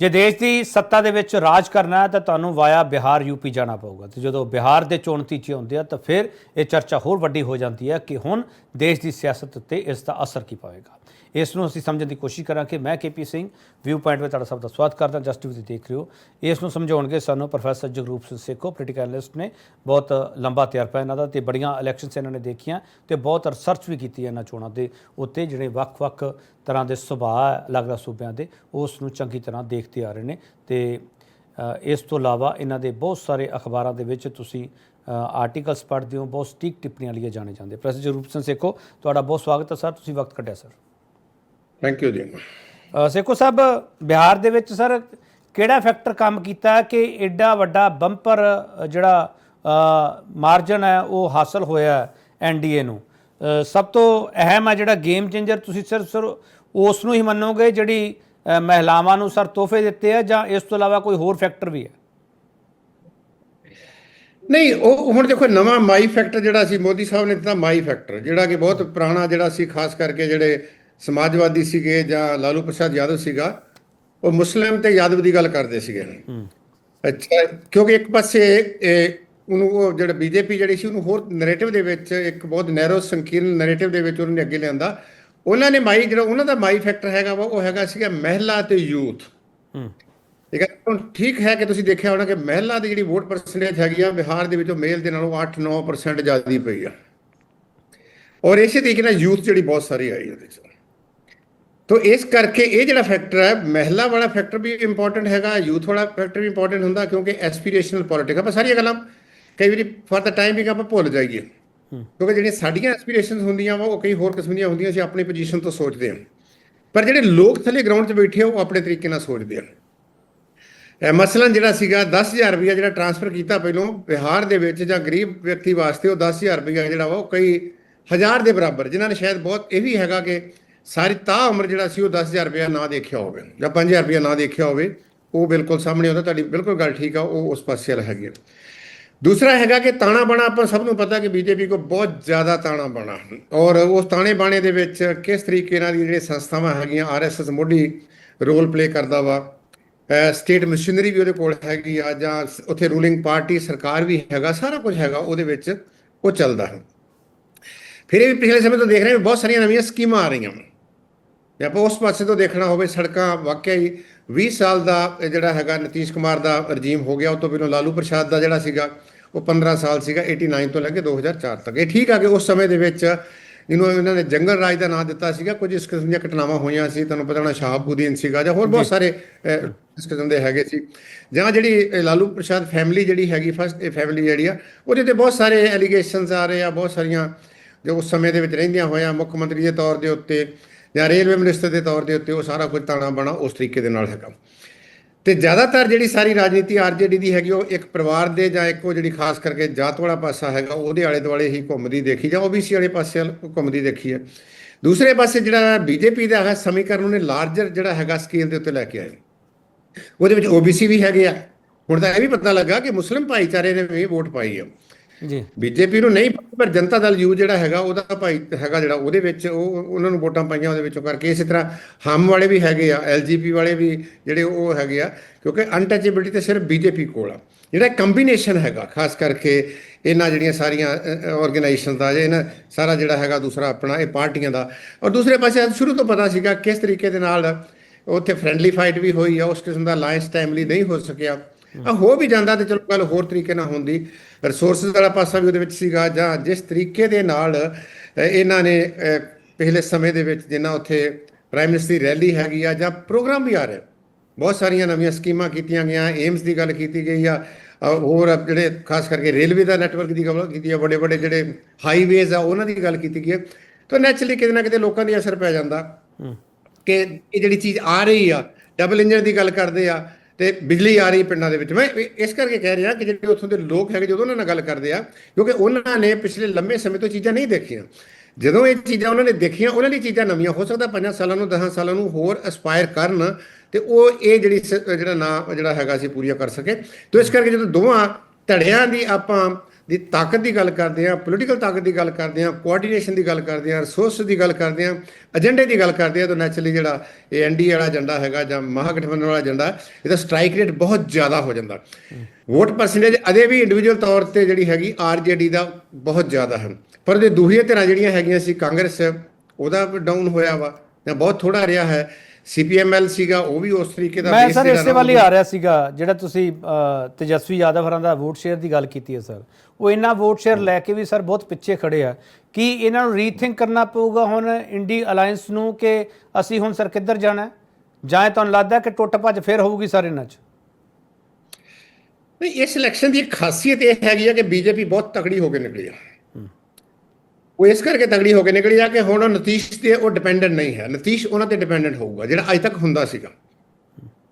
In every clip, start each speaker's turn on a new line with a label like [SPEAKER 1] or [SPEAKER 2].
[SPEAKER 1] ਜੇ ਦੇਸ਼ ਦੀ ਸੱਤਾ ਦੇ ਵਿੱਚ ਰਾਜ ਕਰਨਾ ਹੈ ਤਾਂ ਤੁਹਾਨੂੰ ਵਾਇਆ ਬਿਹਾਰ ਯੂਪੀ ਜਾਣਾ ਪਊਗਾ। ਤੇ ਜਦੋਂ ਬਿਹਾਰ ਦੇ ਚੋਣ ਤੀਚੇ ਹੁੰਦੇ ਆ, ਤਾਂ ਫਿਰ ਇਹ ਚਰਚਾ ਹੋਰ ਵੱਡੀ ਹੋ ਜਾਂਦੀ ਹੈ ਕਿ ਹੁਣ ਦੇਸ਼ ਦੀ ਸਿਆਸਤ ਉੱਤੇ ਇਸ ਦਾ ਅਸਰ ਕੀ ਪਵੇਗਾ। ਇਸ ਨੂੰ ਅਸੀਂ ਸਮਝਣ ਦੀ ਕੋਸ਼ਿਸ਼ ਕਰਾਂਗੇ। ਮੈਂ ਕੇਪੀ ਸਿੰਘ ਵਿਊ ਪੁਆਇੰਟ ਵਿੱਚ ਤੁਹਾਡਾ ਸਭ ਦਾ ਸਵਾਗਤ ਕਰਦਾ। ਜਸਟ ਵੀ ਤੇ ਦੇਖ ਰਹੇ ਹੋ। ਇਸ ਨੂੰ ਸਮਝਾਉਣਗੇ ਸਾਨੂੰ professor Jagroop Singh Sekhon political analyst ਨੇ। ਬਹੁਤ ਲੰਬਾ ਤਜਰਬਾ ਇਹਨਾਂ ਦਾ ਤੇ ਬੜੀਆਂ ਇਲੈਕਸ਼ਨਸ ਇਹਨਾਂ ਨੇ ਦੇਖੀਆਂ ਤੇ ਬਹੁਤ ਰਿਸਰਚ ਵੀ ਕੀਤੀ ਇਹਨਾਂ ਚੋਣਾਂ ਦੇ ਉੱਤੇ, ਜਿਹੜੇ ਵੱਖ-ਵੱਖ ਤਰ੍ਹਾਂ ਦੇ ਸੁਭਾਅ ਹੈ ਅਲੱਗ-ਅਲੱਗ ਸੂਬਿਆਂ ਦੇ, ਉਸ ਨੂੰ ਚੰਗੀ ਤਰ੍ਹਾਂ ਦੇਖਦੇ ਆ ਰਹੇ ਨੇ ਤੇ ਇਸ ਤੋਂ ਇਲਾਵਾ ਇਹਨਾਂ ਦੇ ਬਹੁਤ ਸਾਰੇ ਅਖਬਾਰਾਂ ਦੇ ਵਿੱਚ ਤੁਸੀਂ ਆਰਟੀਕਲਸ ਪੜ੍ਹਦੇ ਹੋ, ਬਹੁਤ ਸਟੀਕ ਟਿੱਪਣੀਆਂ ਲਈ ਜਾਣੇ ਜਾਂਦੇ। ਪ੍ਰੋਫੈਸਰ ਜਗਰੂਪ ਸਿੰਘ ਸੇਖੋ, ਤੁਹਾਡਾ ਬਹੁਤ ਸਵਾਗਤ ਹੈ ਸਰ। ਤੁਸੀਂ ਵਕਤ ਕੱਢਿਆ ਸਰ।
[SPEAKER 2] ਥੈਂਕ ਯੂ ਜੀ
[SPEAKER 1] ਸੇਖੋ ਸਾਹਿਬ ਬਿਹਾਰ ਦੇ ਵਿੱਚ ਸਰ ਕਿਹੜਾ ਫੈਕਟਰ ਕੰਮ ਕੀਤਾ ਕਿ ਐਡਾ ਵੱਡਾ ਬੰਪਰ ਜਿਹੜਾ ਮਾਰਜਨ ਹੈ ਉਹ ਹਾਸਲ ਹੋਇਆ ਐਨਡੀਏ ਨੂੰ? ਸਭ ਤੋਂ ਅਹਿਮ ਹੈ ਜਿਹੜਾ ਗੇਮ ਚੇਂਜਰ ਤੁਸੀਂ ਸਿਰਫ ਸਰ ਉਸ ਨੂੰ ਹੀ ਮੰਨੋਗੇ ਜਿਹੜੀ ਮਹਿਲਾਵਾਂ ਨੂੰ ਸਰ ਤੋਹਫੇ ਦਿੱਤੇ ਆ ਜਾਂ ਇਸ ਤੋਂ ਇਲਾਵਾ ਕੋਈ ਹੋਰ ਫੈਕਟਰ ਵੀ ਹੈ?
[SPEAKER 2] ਨਹੀਂ ਉਹ ਹੁਣ ਦੇਖੋ ਨਵਾਂ ਮਾਈ ਫੈਕਟਰ ਜਿਹੜਾ ਸੀ ਮੋਦੀ ਸਾਹਿਬ ਨੇ ਦਿੱਤਾ ਮਾਈ ਫੈਕਟਰ ਜਿਹੜਾ ਕਿ ਬਹੁਤ ਪੁਰਾਣਾ ਜਿਹੜਾ ਸੀ ਖਾਸ ਕਰਕੇ ਜਿਹੜੇ ਸਮਾਜਵਾਦੀ ਸੀਗੇ ਜਾਂ ਲਾਲੂ ਪ੍ਰਸਾਦ ਯਾਦਵ ਸੀਗਾ ਉਹ ਮੁਸਲਿਮ ਤੇ ਯਾਦਵ ਦੀ ਗੱਲ ਕਰਦੇ ਸੀਗੇ। ਅੱਛਾ ਕਿਉਂਕਿ ਇੱਕ ਪਾਸੇ ਉਹਨੂੰ ਉਹ ਜਿਹੜਾ ਬੀਜੇਪੀ ਜਿਹੜੀ ਸੀ ਉਹਨੂੰ ਹੋਰ ਨੈਰੇਟਿਵ ਦੇ ਵਿੱਚ ਇੱਕ ਬਹੁਤ ਨੈਰੋ ਸੰਕੀਰਨ ਨੈਰੇਟਿਵ ਦੇ ਵਿੱਚ ਉਹਨੇ ਅੱਗੇ ਲਿਆਂਦਾ। ਉਹਨਾਂ ਨੇ ਮਾਈ ਜਿਹੜਾ ਉਹਨਾਂ ਦਾ ਮਾਈ ਫੈਕਟਰ ਹੈਗਾ ਵਾ ਉਹ ਹੈਗਾ ਸੀਗਾ ਮਹਿਲਾ ਤੇ ਯੂਥ। ਠੀਕ ਹੈ ਹੁਣ ਠੀਕ ਹੈ ਕਿ ਤੁਸੀਂ ਦੇਖਿਆ ਹੋਣਾ ਕਿ ਮਹਿਲਾ ਦੀ ਜਿਹੜੀ ਵੋਟ ਪਰਸੈਂਟੇਜ ਹੈਗੀ ਆ ਬਿਹਾਰ ਦੇ ਵਿੱਚੋਂ ਮੇਲ ਦੇ ਨਾਲੋਂ 8-9% ਜ਼ਿਆਦੀ ਪਈ ਆ। ਔਰ ਇਸੇ ਤਰੀਕੇ ਨਾਲ ਯੂਥ ਜਿਹੜੀ ਬਹੁਤ ਸਾਰੀ ਆਈ ਉਹਦੇ ਚ। ਤੋ ਇਸ ਕਰਕੇ ਇਹ ਜਿਹੜਾ ਫੈਕਟਰ ਹੈ ਮਹਿਲਾ ਵਾਲਾ ਫੈਕਟਰ ਵੀ ਇੰਪੋਰਟੈਂਟ ਹੈਗਾ ਯੂਥ ਵਾਲਾ ਫੈਕਟਰ ਵੀ ਇੰਪੋਰਟੈਂਟ ਹੁੰਦਾ ਕਿਉਂਕਿ ਐਸਪੀਰੇਸ਼ਨਲ ਪੋਲਿਟਿਕਸ ਆਪਾਂ ਸਾਰੀਆਂ ਗੱਲਾਂ ਕਈ ਵਾਰੀ ਫॉर ਦਾ ਟਾਈਮ ਵੀ ਆਪਾਂ ਭੁੱਲ ਜਾਈਏ। ਕਿਉਂਕਿ ਜਿਹੜੀਆਂ ਸਾਡੀਆਂ ਐਸਪੀਰੇਸ਼ਨਸ ਹੁੰਦੀਆਂ ਵਾ ਉਹ ਕਈ ਹੋਰ ਕਿਸਮ ਦੀਆਂ ਹੁੰਦੀਆਂ ਅਸੀਂ ਆਪਣੀ ਪੋਜੀਸ਼ਨ ਤੋਂ ਸੋਚਦੇ ਹਾਂ। ਪਰ ਜਿਹੜੇ ਲੋਕ ਥੱਲੇ ਗਰਾਊਂਡ 'ਚ ਬੈਠੇ ਆ ਉਹ ਆਪਣੇ ਤਰੀਕੇ ਨਾਲ ਸੋਚਦੇ ਆ। ਇਹ ਮਸਲਨ ਜਿਹੜਾ ਸੀਗਾ 10000 ਰੁਪਇਆ ਜਿਹੜਾ ਟ੍ਰਾਂਸਫਰ ਕੀਤਾ ਪਹਿਲੋਂ ਬਿਹਾਰ ਦੇ ਵਿੱਚ ਜਾਂ ਗਰੀਬ ਵਿਅਕਤੀ ਵਾਸਤੇ ਉਹ 10000 ਰੁਪਇਆ ਜਿਹੜਾ ਵਾ ਉਹ ਕਈ ਹਜ਼ਾਰ ਦੇ ਬਰਾਬਰ ਜਿਨ੍ਹਾਂ ਨੇ ਸ਼ਾਇਦ ਬਹੁਤ ਇਹ ਵੀ ਹੈਗਾ ਕਿ ਸਾਰੀ ਤਾ ਉਮਰ ਜਿਹੜਾ ਸੀ ਉਹ 10000 ਰੁਪਇਆ ਨਾ ਦੇਖਿਆ ਹੋਵੇ, ਜਾਂ 5000 ਰੁਪਇਆ ਨਾ ਦੇਖਿਆ ਹੋਵੇ, ਉਹ ਬਿਲਕੁਲ ਸਾਹਮਣੇ ਆਉਂਦਾ, ਤੁਹਾਡੀ ਬਿਲਕੁਲ ਗੱਲ ਠੀਕ ਆ, ਉਹ ਉਸ ਪਾਸੇ ਵਾਲਾ ਹੈਗੀ ਆ। ਦੂਸਰਾ ਹੈਗਾ ਕਿ ਤਾਣਾ ਬਾਣਾ ਆਪਾਂ ਸਭ ਨੂੰ ਪਤਾ ਕਿ ਬੀਜੇਪੀ ਕੋ ਬਹੁਤ ਜ਼ਿਆਦਾ ਤਾਣਾ ਬਾਣਾ। ਔਰ ਉਸ ਤਾਣੇ ਬਾਣੇ ਦੇ ਵਿੱਚ ਕਿਸ ਤਰੀਕੇ ਨਾਲ ਦੀ ਜਿਹੜੇ ਸੰਸਥਾਵਾਂ ਹੈਗੀਆਂ ਆਰਐਸਐਸ ਮੋਢੀ ਰੋਲ ਪਲੇ ਕਰਦਾ ਵਾ ਸਟੇਟ ਮਸ਼ੀਨਰੀ ਵੀ ਉਹਦੇ ਕੋਲ ਹੈਗੀ ਆ, ਜਾਂ ਉੱਥੇ ਰੂਲਿੰਗ ਪਾਰਟੀ ਸਰਕਾਰ ਵੀ ਹੈਗਾ, ਸਾਰਾ ਕੁਝ ਹੈਗਾ, ਉਹਦੇ ਵਿੱਚ ਉਹ ਚੱਲਦਾ ਹੈ। ਫਿਰ ਇਹ ਵੀ ਪਿਛਲੇ ਸਮੇਂ ਤੋਂ ਦੇਖ ਰਹੇ ਹਾਂ ਬਹੁਤ ਸਾਰੀਆਂ ਨਵੀਆਂ ਸਕੀਮਾਂ ਆ ਰਹੀਆਂ। ਜੇ ਆਪਾਂ ਉਸ ਪਾਸੇ ਤੋਂ ਦੇਖਣਾ ਹੋਵੇ ਸੜਕਾਂ ਵਾਕਿਆ ਹੀ 20 ਸਾਲ ਦਾ ਜਿਹੜਾ ਹੈਗਾ ਨਤੀਸ਼ ਕੁਮਾਰ ਦਾ ਰਜੀਮ ਹੋ ਗਿਆ ਉਹ ਤੋਂ ਪਹਿਲਾਂ ਲਾਲੂ ਪ੍ਰਸ਼ਾਦ ਦਾ ਜਿਹੜਾ ਸੀਗਾ ਉਹ 15 ਸਾਲ ਸੀਗਾ 89 ਤੋਂ ਲੈ ਕੇ 2004 ਤੱਕ। ਇਹ ਠੀਕ ਆ ਕਿ ਉਸ ਸਮੇਂ ਦੇ ਵਿੱਚ ਜਿਹਨੂੰ ਇਹਨਾਂ ਨੇ ਜੰਗਲ ਰਾਜ ਦਾ ਨਾਮ ਦਿੱਤਾ ਸੀਗਾ ਕੁਝ ਇਸ ਕਿਸਮ ਦੀਆਂ ਘਟਨਾਵਾਂ ਹੋਈਆਂ ਸੀ ਤੁਹਾਨੂੰ ਪਤਾ ਹੋਣਾ ਸ਼ਾਹਬੂਦੀਨ ਸੀਗਾ ਜਾਂ ਹੋਰ ਬਹੁਤ ਸਾਰੇ ਇਸ ਕਿਸਮ ਦੇ ਹੈਗੇ ਸੀ। ਜਾਂ ਜਿਹੜੀ ਲਾਲੂ ਪ੍ਰਸ਼ਾਦ ਫੈਮਿਲੀ ਜਿਹੜੀ ਹੈਗੀ ਫਸਟ ਇਹ ਫੈਮਿਲੀ ਜਿਹੜੀ ਆ ਉਹਦੇ ਤੇ ਬਹੁਤ ਸਾਰੇ ਐਲੀਗੇਸ਼ਨਸ ਆ ਰਹੇ ਆ ਬਹੁਤ ਸਾਰੀਆਂ ਜੋ ਉਸ ਸਮੇਂ ਦੇ ਵਿੱਚ ਰਹਿੰਦੀਆਂ ਹੋਇਆਂ ਮੁੱਖ ਮੰਤਰੀ ਦੇ ਤੌਰ ਦੇ ਉੱਤੇ ਜਾਂ ਰੇਲਵੇ ਮਿਨਿਸਟਰ ਦੇ ਤੌਰ ਦੇ ਉੱਤੇ ਉਹ ਸਾਰਾ ਕੁਝ ਤਾਣਾ ਬਾਣਾ ਉਸ ਤਰੀਕੇ ਦੇ ਨਾਲ ਹੈਗਾ। ਤੇ ਜ਼ਿਆਦਾਤਰ ਜਿਹੜੀ ਸਾਰੀ ਰਾਜਨੀਤੀ ਆਰਜੇਡੀ ਦੀ ਹੈਗੀ, ਉਹ ਇੱਕ ਪਰਿਵਾਰ ਦੇ ਜਾਂ ਇੱਕ ਉਹ ਜਿਹੜੀ ਖਾਸ ਕਰਕੇ ਜਾਤ ਵਾਲਾ ਪਾਸਾ ਹੈਗਾ, ਉਹਦੇ ਆਲੇ ਦੁਆਲੇ ਹੀ ਘੁੰਮਦੀ ਦੇਖੀ ਜਾਂ ਓਬੀਸੀ ਵਾਲੇ ਪਾਸੇ ਵੱਲ ਘੁੰਮਦੀ ਦੇਖੀ ਹੈ। ਦੂਸਰੇ ਪਾਸੇ ਜਿਹੜਾ ਬੀਜੇਪੀ ਦਾ ਹੈ, ਸਮੀਕਰਨ ਉਹਨੇ ਲਾਰਜਰ ਜਿਹੜਾ ਹੈਗਾ ਸਕੇਲ ਦੇ ਉੱਤੇ ਲੈ ਕੇ ਆਏ। ਉਹਦੇ ਵਿੱਚ ਓਬੀਸੀ ਵੀ ਹੈਗੇ ਆ। ਹੁਣ ਤਾਂ ਇਹ ਵੀ ਪਤਾ ਲੱਗਾ ਕਿ ਮੁਸਲਿਮ ਭਾਈਚਾਰੇ ਨੇ ਵੀ ਵੋਟ ਪਾਈ ਆ।
[SPEAKER 1] ਜੀ।
[SPEAKER 2] ਬੀਜੇਪੀ ਨੂੰ ਨਹੀਂ, ਪਰ ਜਨਤਾ ਦਲ ਯੂ ਜਿਹੜਾ ਹੈਗਾ, ਉਹਦਾ ਭਾਈ ਹੈਗਾ ਜਿਹੜਾ, ਉਹਦੇ ਵਿੱਚ ਉਹ, ਉਹਨਾਂ ਨੂੰ ਵੋਟਾਂ ਪਾਈਆਂ ਉਹਦੇ ਵਿੱਚੋਂ ਕਰਕੇ, ਇਸੇ ਤਰ੍ਹਾਂ ਹਮ ਵਾਲੇ ਵੀ ਹੈਗੇ ਆ ਐਲਜੀਪੀ ਵਾਲੇ ਵੀ ਜਿਹੜੇ ਉਹ ਹੈਗੇ ਆ, ਕਿਉਂਕਿ ਅਨਟਚੇਬਿਲਟੀ ਤੇ ਸਿਰਫ ਬੀਜੇਪੀ ਕੋਲ ਆ। ਜਿਹੜਾ ਕੰਬੀਨੇਸ਼ਨ ਹੈਗਾ, ਖਾਸ ਕਰਕੇ ਇਹਨਾਂ ਜਿਹੜੀਆਂ ਸਾਰੀਆਂ ਆਰਗੇਨਾਈਜੇਸ਼ਨ ਦਾ, ਜਾਂ ਇਹਨਾਂ ਸਾਰਾ ਜਿਹੜਾ ਹੈਗਾ ਦੂਸਰਾ ਆਪਣਾ, ਇਹ ਪਾਰਟੀਆਂ ਦਾ। ਔਰ ਦੂਸਰੇ ਪਾਸੇ ਅੱਜ ਸ਼ੁਰੂ ਤੋਂ ਪਤਾ ਸੀਗਾ ਕਿਸ ਤਰੀਕੇ ਦੇ ਨਾਲ ਉੱਥੇ ਫ੍ਰੈਂਡਲੀ ਫਾਈਟ ਵੀ ਹੋਈ ਆ, ਉਸ ਕਿਸਮ ਦਾ ਅਲਾਈਅੰਸ ਟਾਈਮਲੀ ਨਹੀਂ ਹੋ ਸਕਿਆ। ਹੋ ਵੀ ਜਾਂਦਾ ਤੇ ਚਲੋ ਗੱਲ ਹੋਰ ਤਰੀਕੇ ਨਾਲ ਹੁੰਦੀ। ਰਿਸੋਰਸਸ ਵਾਲਾ ਪਾਸਾ ਵੀ ਉਹਦੇ ਵਿੱਚ ਸੀਗਾ ਜਾਂ ਜਿਸ ਤਰੀਕੇ ਦੇ ਨਾਲ ਇਹਨਾਂ ਨੇ ਅ, ਪਿਛਲੇ ਸਮੇਂ ਦੇ ਵਿੱਚ ਜਿੰਨਾ ਉੱਥੇ ਪ੍ਰਾਈਮ ਮਿਨਿਸਟਰ ਦੀ ਰੈਲੀ ਹੈਗੀ ਆ ਜਾਂ ਪ੍ਰੋਗਰਾਮ ਵੀ ਆ ਰਿਹਾ। ਬਹੁਤ ਸਾਰੀਆਂ ਨਵੀਆਂ ਸਕੀਮਾਂ ਕੀਤੀਆਂ ਗਈਆਂ ਏਮਸ ਦੀ ਗੱਲ ਕੀਤੀ ਗਈ ਆ ਹੋਰ ਜਿਹੜੇ ਖਾਸ ਕਰਕੇ ਰੇਲਵੇ ਦਾ ਨੈਟਵਰਕ ਦੀ ਗੱਲ ਕੀਤੀ ਆ ਵੱਡੇ ਵੱਡੇ ਜਿਹੜੇ ਹਾਈਵੇਜ਼ ਆ ਉਹਨਾਂ ਦੀ ਗੱਲ ਕੀਤੀ ਗਈ ਹੈ ਤਾਂ ਨੈਚੁਰਲੀ ਕਿਤੇ ਨਾ ਕਿਤੇ ਲੋਕਾਂ ਦੀ ਅਸਰ ਪੈ ਜਾਂਦਾ ਕਿ ਇਹ ਜਿਹੜੀ ਚੀਜ਼ ਆ ਰਹੀ ਆ ਡਬਲ ਇੰਜਨ ਦੀ ਗੱਲ ਕਰਦੇ ਆ ਤੇ ਬਿਜਲੀ ਆ ਰਹੀ ਪਿੰਡਾਂ ਦੇ ਵਿੱਚ। ਮੈਂ ਇਸ ਕਰਕੇ ਕਹਿ ਰਿਹਾ ਕਿ ਜਿਹੜੇ ਉੱਥੋਂ ਦੇ ਲੋਕ ਹੈਗੇ, ਜਦੋਂ ਉਹਨਾਂ ਨਾਲ ਗੱਲ ਕਰਦੇ ਆ, ਕਿਉਂਕਿ ਉਹਨਾਂ ਨੇ ਪਿਛਲੇ ਲੰਮੇ ਸਮੇਂ ਤੋਂ ਚੀਜ਼ਾਂ ਨਹੀਂ ਦੇਖੀਆਂ। ਜਦੋਂ ਇਹ ਚੀਜ਼ਾਂ ਉਹਨਾਂ ਨੇ ਦੇਖੀਆਂ, ਉਹਨਾਂ ਲਈ ਚੀਜ਼ਾਂ ਨਵੀਆਂ, ਹੋ ਸਕਦਾ 5 ਸਾਲਾਂ ਨੂੰ 10 ਸਾਲਾਂ ਨੂੰ ਹੋਰ ਐਸਪਾਇਰ ਕਰਨ ਤੇ ਉਹ ਇਹ ਜਿਹੜੀ ਸ- ਜਿਹੜਾ ਨਾਂ, ਜਿਹੜਾ ਹੈਗਾ ਸੀ, ਪੂਰੀਆਂ ਕਰ ਸਕੇ। ਤੋਂ ਇਸ ਕਰਕੇ ਜਦੋਂ ਦੋਵਾਂ ਧੜਿਆਂ ਦੀ ਆਪਾਂ ਦੀ ਤਾਕਤ ਦੀ ਗੱਲ ਕਰਦੇ ਹਾਂ ਪੋਲੀਟੀਕਲ ਤਾਕਤ ਦੀ ਗੱਲ ਕਰਦੇ ਹਾਂ ਕੋਆਰਡੀਨੇਸ਼ਨ ਦੀ ਗੱਲ ਕਰਦੇ ਹਾਂ ਰਿਸੋਰਸ ਦੀ ਗੱਲ ਕਰਦੇ ਹਾਂ ਏਜੰਡੇ ਦੀ ਗੱਲ ਕਰਦੇ ਹਾਂ, ਤਾਂ ਨੈਚੁਰਲੀ ਜਿਹੜਾ ਇਹ ਐਨਡੀ ਵਾਲਾ ਏਜੰਡਾ ਹੈਗਾ ਜਾਂ ਮਹਾਗਠਬੰਧਨ ਵਾਲਾ ਏਜੰਡਾ ਇਹਦਾ ਸਟ੍ਰਾਈਕ ਰੇਟ ਬਹੁਤ ਜ਼ਿਆਦਾ ਹੋ ਜਾਂਦਾ। ਵੋਟ ਪਰਸੈਂਟੇਜ ਅਦੇ ਵੀ ਇੰਡੀਵਿਜੂਅਲ ਤੌਰ ਤੇ ਜਿਹੜੀ ਹੈਗੀ ਆਰਜੇਡੀ ਦਾ ਬਹੁਤ ਜ਼ਿਆਦਾ ਹੈ ਪਰ ਜੇ ਦੂਸਰੀਆਂ ਧਿਰਾਂ ਜਿਹੜੀਆਂ ਹੈਗੀਆਂ ਸੀ ਕਾਂਗਰਸ, ਉਹਦਾ ਡਾਊਨ ਹੋਇਆ ਵਾ ਜਾਂ ਬਹੁਤ ਥੋੜਾ ਰਿਹਾ ਹੈ। ਸੀਪੀਐਮਐਲ ਸੀਗਾ ਉਹ ਵੀ ਉਸ ਤਰੀਕੇ ਦਾ
[SPEAKER 1] ਮੈਂ ਸਰ ਇਸੇ ਵੱਲ ਹੀ ਆ ਰਿਹਾ ਸੀਗਾ ਜਿਹੜਾ ਤੁਸੀਂ ਤੇਜਸਵੀ ਯਾਦਵ ਹਰਾਂ ਦਾ ਵੋਟ ਸ਼ੇਅਰ ਦੀ ਗੱਲ ਕੀਤੀ ਹੈ ਸਰ। ਉਹ ਇੰਨਾ ਵੋਟ ਸ਼ੇਅਰ ਲੈ ਕੇ ਵੀ ਸਰ ਬਹੁਤ ਪਿੱਛੇ ਖੜੇ ਆ ਕੀ ਇਹਨਾਂ ਨੂੰ ਰੀਥਿੰਕ ਕਰਨਾ ਪਊਗਾ ਹੁਣ ਇੰਡੀ ਅਲਾਈਅੰਸ ਨੂੰ ਕਿ ਅਸੀਂ ਹੁਣ ਸਰ ਕਿੱਧਰ ਜਾਣਾ? ਜਾਂ ਤੁਹਾਨੂੰ ਲੱਗਦਾ ਕਿ ਟੁੱਟ ਭੱਜ ਫੇਰ ਹੋਊਗੀ ਸਰ ਇਹਨਾਂ 'ਚ?
[SPEAKER 2] ਨਹੀਂ ਇਸ ਇਲੈਕਸ਼ਨ ਦੀ ਇੱਕ ਖਾਸੀਅਤ ਇਹ ਹੈਗੀ ਆ ਕਿ ਬੀਜੇਪੀ ਬਹੁਤ ਤਕੜੀ ਹੋ ਕੇ ਨਿਕਲੀ ਆ। ਉਹ ਇਸ ਕਰਕੇ ਤਗੜੀ ਹੋ ਕੇ ਨਿਕਲੀ ਆ ਕਿ ਹੁਣ ਉਹ ਨਤੀਸ਼ ਤੇ ਉਹ ਡਿਪੈਂਡੈਂਟ ਨਹੀਂ ਹੈ। ਨਤੀਸ਼ ਉਹਨਾਂ ਤੇ ਡਿਪੈਂਡੈਂਟ ਹੋਊਗਾ ਜਿਹੜਾ ਅੱਜ ਤੱਕ ਹੁੰਦਾ ਸੀਗਾ।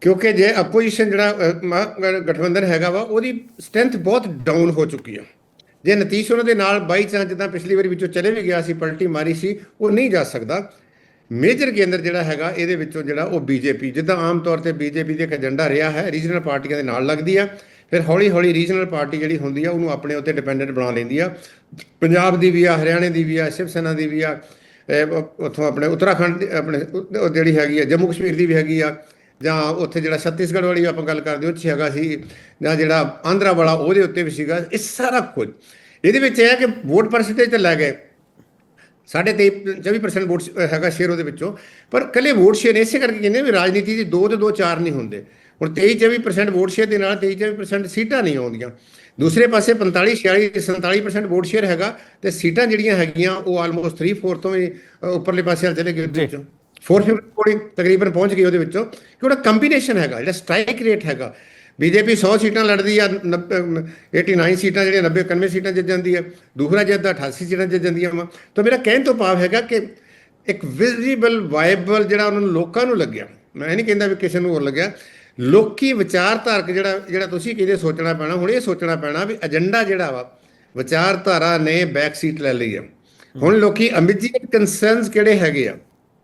[SPEAKER 2] ਕਿਉਂਕਿ ਜੇ ਆਪੋਜੀਸ਼ਨ ਜਿਹੜਾ ਅਹ, ਗਠਬੰਧਨ ਹੈਗਾ ਵਾ ਉਹਦੀ ਸਟਰੈਂਥ ਬਹੁਤ ਡਾਊਨ ਹੋ ਚੁੱਕੀ ਆ। ਜੇ ਨਤੀਸ਼ ਉਹਨਾਂ ਦੇ ਨਾਲ ਬਾਈ ਚਾਂਸ ਜਿੱਦਾਂ ਪਿਛਲੀ ਵਾਰੀ ਵਿੱਚੋਂ ਚਲੇ ਵੀ ਗਿਆ ਸੀ ਪਲਟੀ ਮਾਰੀ ਸੀ ਉਹ ਨਹੀਂ ਜਾ ਸਕਦਾ। ਮੇਜਰ ਕੇਂਦਰ ਜਿਹੜਾ ਹੈਗਾ ਇਹਦੇ ਵਿੱਚੋਂ ਜਿਹੜਾ ਉਹ ਬੀਜੇਪੀ ਜਿੱਦਾਂ ਆਮ ਤੌਰ ਤੇ ਬੀਜੇਪੀ ਦੇ ਇੱਕ ਏਜੰਡਾ ਰਿਹਾ ਹੈ ਰੀਜਨਲ ਪਾਰਟੀਆਂ ਦੇ ਨਾਲ ਲੱਗਦੀ ਆ। ਫਿਰ ਹੌਲੀ ਹੌਲੀ ਰੀਜਨਲ ਪਾਰਟੀ ਜਿਹੜੀ ਹੁੰਦੀ ਆ, ਉਹਨੂੰ ਆਪਣੇ ਉੱਤੇ ਡਿਪੈਂਡੈਂਟ ਬਣਾ ਲੈਂਦੀ ਆ। ਪੰਜਾਬ ਦੀ ਵੀ ਆ, ਹਰਿਆਣੇ ਦੀ ਵੀ ਆ, ਸ਼ਿਵ ਸੈਨਾ ਦੀ ਵੀ ਆ ਉੱਥੋਂ ਆਪਣੇ ਉੱਤਰਾਖੰਡ ਦੀ, ਆਪਣੇ ਜਿਹੜੀ ਹੈਗੀ ਆ, ਜੰਮੂ ਕਸ਼ਮੀਰ ਦੀ ਵੀ ਹੈਗੀ ਆ, ਜਾਂ ਉੱਥੇ ਜਿਹੜਾ ਛੱਤੀਸਗੜ੍ਹ ਵਾਲੀ ਆਪਾਂ ਗੱਲ ਕਰਦੇ ਉਹ 'ਚ ਹੈਗਾ ਸੀ, ਜਾਂ ਜਿਹੜਾ ਆਂਧਰਾ ਵਾਲਾ, ਉਹਦੇ ਉੱਤੇ ਵੀ ਸੀਗਾ, ਇਹ ਸਾਰਾ ਕੁਝ। ਇਹਦੇ ਵਿੱਚ ਇਹ ਹੈ ਕਿ ਵੋਟ ਪਰਸੈਂਟੇਜ ਤੇ ਲੈ ਗਏ। ਸਾਢੇ ਤੇਈ 24% ਵੋਟ ਹੈਗਾ ਸ਼ੇਅਰ ਉਹਦੇ ਵਿੱਚੋਂ। ਪਰ ਕੱਲੇ ਵੋਟ ਸ਼ੇਅਰ ਇਸੇ ਕਰਕੇ ਕਹਿੰਦੇ ਵੀ ਰਾਜਨੀਤੀ ਦੇ 2 ਤੇ 2 4 ਨਹੀਂ ਹੁੰਦੇ। ਹੁਣ 23 24% ਵੋਟ ਸ਼ੇਅਰ ਦੇ ਨਾਲ 23 24% ਸੀਟਾਂ ਨਹੀਂ ਆਉਂਦੀਆਂ। ਦੂਸਰੇ ਪਾਸੇ 45 46 47% ਵੋਟ ਸ਼ੇਅਰ ਹੈਗਾ ਤੇ ਸੀਟਾਂ ਜਿਹੜੀਆਂ ਹੈਗੀਆਂ ਉਹ ਆਲਮੋਸਟ 3/4 ਤੋਂ ਵੀ ਉੱਪਰਲੇ ਪਾਸੇ ਵੱਲ ਚਲੇ ਗਏ ਵਿੱਚੋਂ। 450 ਕੋੜੀ ਤਕਰੀਬਨ ਪਹੁੰਚ ਗਈ ਉਹਦੇ ਵਿੱਚੋਂ। ਕਿ ਉਹਦਾ ਕੰਬੀਨੇਸ਼ਨ ਹੈਗਾ ਜਿਹੜਾ ਸਟ੍ਰਾਈਕ ਰੇਟ ਹੈਗਾ। ਬੀਜੇਪੀ 100 ਸੀਟਾਂ ਲੜਦੀ ਆ 90 89 ਸੀਟਾਂ ਜਿਹੜੀਆਂ 90 91 ਸੀਟਾਂ ਜਿੱਤ ਜਾਂਦੀ ਹੈ ਦੂਸਰਾ ਜਿੱਤਦਾ 88 ਸੀਟਾਂ ਜਿੱਤ ਜਾਂਦੀਆਂ ਵਾ। ਤਾਂ ਮੇਰਾ ਕਹਿਣ ਤੋਂ ਭਾਵ ਹੈਗਾ ਕਿ ਇੱਕ ਵਿਜ਼ੀਬਲ ਵਾਇਬਲ ਜਿਹੜਾ ਉਹਨਾਂ ਨੂੰ ਲੋਕਾਂ ਨੂੰ ਲੱਗਿਆ ਮੈਂ ਇਹ ਨਹੀਂ ਕਹਿੰਦਾ ਵੀ ਕਿਸੇ ਨੂੰ ਹੋਰ ਲੱਗਿਆ ਲੋਕੀ ਵਿਚਾਰਧਾਰਕ ਜਿਹੜਾ ਜਿਹੜਾ ਤੁਸੀਂ ਕਹਿੰਦੇ ਸੋਚਣਾ ਪੈਣਾ, ਹੁਣ ਇਹ ਸੋਚਣਾ ਪੈਣਾ ਵੀ ਏਜੰਡਾ ਜਿਹੜਾ ਵਾ, ਵਿਚਾਰਧਾਰਾ ਨੇ ਬੈਕ ਸੀਟ ਲੈ ਲਈ ਆ। ਹੁਣ ਲੋਕੀ ਇਮੀਡੀਏਟ ਕਨਸਰਨਸ ਕਿਹੜੇ ਹੈਗੇ ਆ?